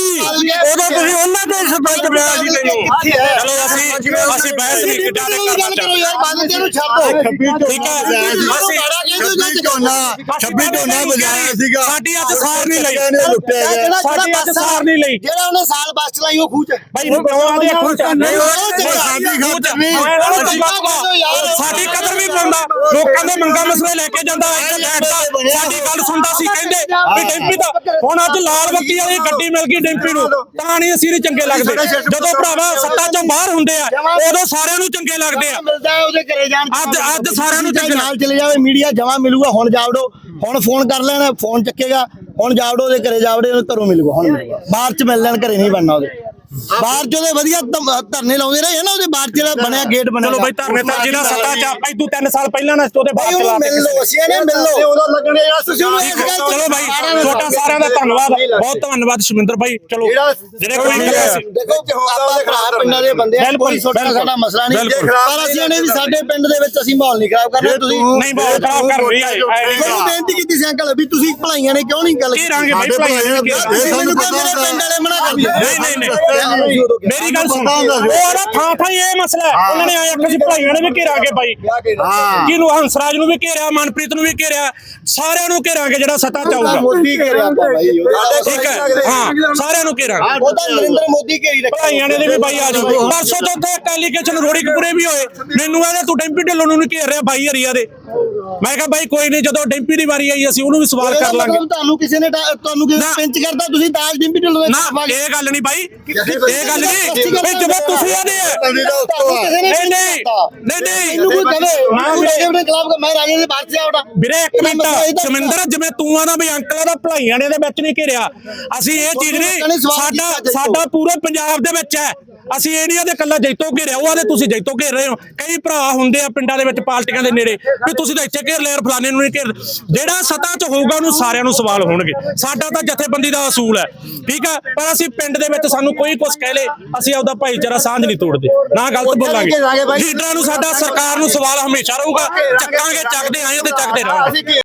ਉਦੋਂ ਤੁਸੀਂ ਉਹਨਾਂ ਦੇ ਸਰਪੰਚ ਬਣਾਇਆ ਸੀ ਤੈਨੂੰ ਕਿੱਥੇ ਹੈ ਚਲੋ ਅਸੀਂ ਅਸੀਂ ਬਹਿਸ ਨਹੀਂ ਕਿੱਡਾ ਦੇ ਗੱਲ ਕਰੋ ਯਾਰ ਬਾਦਲ ਜੀ ਨੂੰ ਛੱਡ ਠੀਕ ਹੈ ਅਸੀਂ ਛੱਬੀ ਝੋਨਾ ਛੱਬੀ ਝੋਨਾ ਬਜਾਇਆ ਸੀਗਾ। ਸਾਡੀ ਅੱਜ ਸਾਰ ਨਹੀਂ ਲਈ। ਇਹਨੇ ਲੁੱਟਿਆ ਗਿਆ। ਸਾਡੀ ਅੱਜ ਸਾਰ ਨਹੀਂ ਲਈ। ਜਿਹੜਾ ਉਹਨੇ ਸਾਲ ਬੱਸ ਚਲਾਈ ਉਹ ਖੂਚ ਭਾਈ ਕਿਉਂ ਆਦੇ ਖੂਚ ਨਹੀਂ ਸਾਡੀ ਖਾਤਰ ਨਹੀਂ ਸਾਡੀ ਕਦਰ ਵੀ ਪਾਉਂਦਾ ਲੋਕਾਂ ਦੇ ਮੰਗਾਂ ਮਸਲੇ ਲੈ ਕੇ ਜਾਂਦਾ ਇੱਥੇ ਬੈਠਦਾ ਸਾਡੀ ਗੱਲ ਸੁਣਦਾ ਸੀ ਕਹਿੰਦੇ ਵੀ ਡੈਂਪੀ ਦਾ। ਹੁਣ ਅੱਜ ਲਾਲ ਬੱਤੀ ਵਾਲੀ ਗੱਡੀ ਮਿਲ ਗਈ ਡੈਂਪੀ ਨੂੰ। ਤਾਂ ਨਹੀਂ ਅਸੀਂ ਨਹੀਂ ਚੰਗੇ ਲੱਗਦੇ। ਜਦੋਂ ਭਰਾਵਾ ਸੱਤਾ ਚੋਂ ਬਾਹਰ ਹੁੰਦੇ ਆ ਉਦੋਂ ਸਾਰਿਆਂ ਨੂੰ ਚੰਗੇ ਲੱਗਦੇ ਆ। ਮਿਲਦਾ ਉਹਦੇ ਘਰੇ ਜਾਣ ਅੱਜ ਅੱਜ ਸਾਰਿਆਂ ਨੂੰ ਚੰਗੇ ਨਾਲ ਚਲੇ ਜਾਵੇ ਮੀਡੀਆ ਜਮਾ ਮਿਲੂਗਾ ਹੁਣ ਜਾਵੜੋ। ਹੁਣ ਫੋਨ ਕਰ ਲੈਣਾ ਫੋਨ ਚੱਕੇਗਾ। ਹੁਣ ਜਾਵੜੋ ਉਹਦੇ ਘਰੇ ਜਾਵੜੇ ਉਹਨੂੰ ਘਰੋਂ ਮਿਲੂਗਾ ਹੁਣ ਬਾਹਰ ਚ ਮਿਲ ਲੈਣ ਘਰੇ ਨਹੀਂ ਬਣਨਾ ਉਹਦੇ। ਬਾਹਰ ਚ ਉਹਦੇ ਵਧੀਆ ਧਮ- ਧਰਨੇ ਲਾਉਂਦੇ ਰਹੇ ਨਾ ਉਹਦੇ ਬਾਹਰ ਜਿਹੜਾ ਬਣਿਆ ਗੇਟ ਬਣਿਆ ਚਲੋ ਬਈ ਧਰਨੇ ਤਾਂ ਜਿਹੜਾ ਸੱਤਾ ਚ ਆਪਾਂ ਤੂੰ 3 ਸਾਲ ਪਹਿਲਾਂ ਨਾ ਉਹਦੇ ਬਾਅਦ ਚਲਾ ਉਹਨੂੰ ਦੇ ਮਿਲ ਲਓ ਅਸੀਂ ਨੇ ਮਿਲ। ਲਓ ਉਹਦਾ ਲੱਗਣੇ ਯਾਰ ਤੁਸੀਂ ਉਹਨੂੰ ਇਸ ਗੱਲ ਚਲੋ ਭਾਈ ਤੁਹਾਡਾ ਸਾਰਿਆਂ ਦਾ ਧੰਨਵਾਦ। ਬਹੁਤ ਧੰਨਵਾਦ ਸ਼ਮਿੰਦਰ ਭਾਈ। ਚਲੋ ਜਿਹੜੇ ਕੋਈ ਮਿਲਿਆ ਸੀ ਦੇਖੋ ਆਪਾਂ ਪਿੰਡਾਂ ਦੇ ਬੰਦੇ ਆ ਬਿਲਕੁਲ, ਕੋਈ ਛੋਟਾ ਬਿਲਕੁਲ, ਸਾਡਾ ਮਸਲਾ ਨਹੀਂ ਬਿਲਕੁਲ। ਪਰ ਅਸੀਂ ਨੇ ਵੀ ਸਾਡੇ ਪਿੰਡ ਦੇ ਵਿੱਚ ਅਸੀਂ ਮਾਹੌਲ ਨਹੀਂ ਖਰਾਬ ਕਰਨਾ ਤੁਸੀਂ ਨਹੀਂ ਬਹੁਤ ਖਰਾਬ ਕਰ ਰਹੀ ਹੈ। ਨਹੀਂ ਤੁਹਾਨੂੰ ਬੇਨਤੀ ਕੀਤੀ ਸੀ ਅੰਕਲ ਵੀ ਤੁਸੀਂ ਭਲਾਈਆਂ ਨੇ ਕਿਉਂ ਨਹੀਂ ਗੱਲ ਕੀ ਰਾਂਗੇ ਭਾਈ ਭਾਈ ਤੁਸੀਂ ਮੈਨੂੰ ਕਹਿੰਦੇ ਨੇ ਪਿੰਡ ਵਾਲੇ ਮਨਾ ਕਰ ਨਹੀਂ ਨਹੀਂ ਨਹੀਂ ਮੇਰੀ ਗੱਲ ਸੁਣ। ਉਹ ਨਾ ਥਾਂ ਥਾਂ ਇਹ ਮਸਲਾ ਹੈ। ਉਹਨਾਂ ਨੇ ਆਇਆ ਕਿ ਭਾਈਆਂ ਨੇ ਵੀ ਘੇਰਾਂਗੇ ਬਾਈ। ਜਿਹਨੂੰ ਹੰਸਰਾਜ ਨੂੰ ਵੀ ਘੇਰਿਆ ਮਨਪ੍ਰੀਤ ਨੂੰ ਵੀ ਘੇਰਿਆ ਸਾਰਿਆਂ ਨੂੰ ਘੇਰਾਂਗੇ ਜਿਹੜਾ ਸੱਤਾ ਚਾਹੂਗਾ ਮੋਦੀ ਘੇਰਿਆ ਬਾਈ ਠੀਕ ਹੈ। ਹਾਂ ਸਾਰਿਆਂ ਨੂੰ ਘੇਰਾਂਗੇ। ਉਹ ਤਾਂ ਨਰਿੰਦਰ ਮੋਦੀ ਘੇਰੀ ਰੱਖਿਆ। ਭਾਈਆਂ ਨੇ ਵੀ ਬਾਈ ਆ ਜਾਓ। ਪਰਸੋਂ ਤੋਂ ਉੱਥੇ ਐਲੀਗੇਸ਼ਨ ਰੋੜੀ ਕਪੂਰੇ ਵੀ ਹੋਏ। ਮੈਨੂੰ ਆਦੇ ਤੂੰ ਡੈਂਪੀ ਢਿੱਲੋਂ ਨੂੰ ਘੇਰ ਰਿਹਾ ਬਾਈ ਹਰੀਆ ਦੇ। ਮੈਂ ਕਿਹਾ ਬਾਈ ਕੋਈ ਨਹੀਂ ਜਦੋਂ ਡੈਂਪੀ ਦੀ ਵਾਰੀ ਆਈ ਅਸੀਂ ਉਹਨੂੰ ਵੀ ਸਵਾਲ ਕਰ ਲਾਂਗੇ। ਤੁਹਾਨੂੰ ਕਿਸੇ ਨੇ ਤੁਹਾਨੂੰ ਕਿਸੇ ਨਾ। ਪਿੰਚ ਕਰਦਾ ਤੁਸੀਂ ਦਾਜ ਡਿੰਪੀ ਨਾ ਆ ਗਏ। ਇਹ ਗੱਲ ਨਹੀਂ ਬਾਈ। ਇਹ ਗੱਲ ਨਹੀਂ। ਵੀ ਜਦੋਂ ਤੁਸੀਂ ਆਦੇ ਆ। ਨੇ ਨਹੀਂ ਨਹੀਂ। ਨਹੀਂ ਨਹੀਂ। ਮੈਨੂੰ ਕੋਈ ਕਹੇ ਨਾ ਮੈਂ ਵੀਰੇ। ਆਪਣੇ ਖਿਲਾਫ ਮੈਂ ਰਾਜੇ ਦੇ ਬਾਹਰ ਚ ਆਉਣਾ ਵੀਰੇ ਇੱਕ ਮਿੰਟ। ਸਮਿੰਦਰ ਜਿਵੇਂ ਤੂੰ ਆਦਾ ਵੀ ਅੰਕਲਾਂ ਦਾ ਭਲਾਈਆਂ ਨੇ ਦੇ ਵਿੱਚ ਨਹੀਂ ਘਿਰਿਆ। ਅਸੀਂ ਇਹ ਚੀਜ਼ ਨੇ ਨਹੀਂ ਸਾਡਾ। ਸਾਡਾ ਪੂਰੇ ਪੰਜਾਬ ਦੇ ਵਿੱਚ ਹੈ। ਅਸੀਂ ਇਹ ਨਹੀਂ ਆਦੇ ਕੱਲਾ ਜੈਤੋ ਘੇਰਿਆ ਉਹ ਆਦੇ ਤੁਸੀਂ ਜੈਤੋ ਘੇਰ ਰਹੇ ਹੋ। ਕਈ ਭਰਾ ਹੁੰਦੇ ਆ ਪਿੰਡਾਂ ਦੇ ਵਿੱਚ ਪਾਰਟੀਆਂ ਦੇ ਨੇੜੇ ਵੀ ਤੁਸੀਂ ਤਾਂ ਇੱਥੇ ਘੇਰ ਲਿਆ ਫਲਾਣੇ ਨੂੰ ਨਹੀਂ ਘੇਰ ਜਿਹੜਾ ਸਤਾ 'ਚ ਹੋਊਗਾ ਉਹਨੂੰ ਸਾਰਿਆਂ ਨੂੰ ਸਵਾਲ ਹੋਣਗੇ। ਸਾਡਾ ਤਾਂ ਜਥੇਬੰਦੀ ਦਾ ਅਸੂਲ ਹੈ ਠੀਕ ਹੈ? ਪਰ ਅਸੀਂ ਪਿੰਡ ਦੇ ਵਿੱਚ ਸਾਨੂੰ ਕੋਈ ਕੁਝ ਕਹਿ ਲੇ ਅਸੀਂ ਆਪਦਾ ਭਾਈਚਾਰਾ ਸਾਂਝ ਨਹੀਂ ਤੋੜਦੇ। ਨਾ ਗਲਤ ਬੋਲਾਂਗੇ। ਲੀਡਰਾਂ ਨੂੰ ਸਾਡਾ ਸਰਕਾਰ ਨੂੰ ਸਵਾਲ ਹਮੇਸ਼ਾ ਰਹੂਗਾ ਚੱਕਾਂਗੇ ਚੱਕਦੇ ਆਏ ਤੇ ਚੱਕਦੇ ਰਹਾਂਗੇ।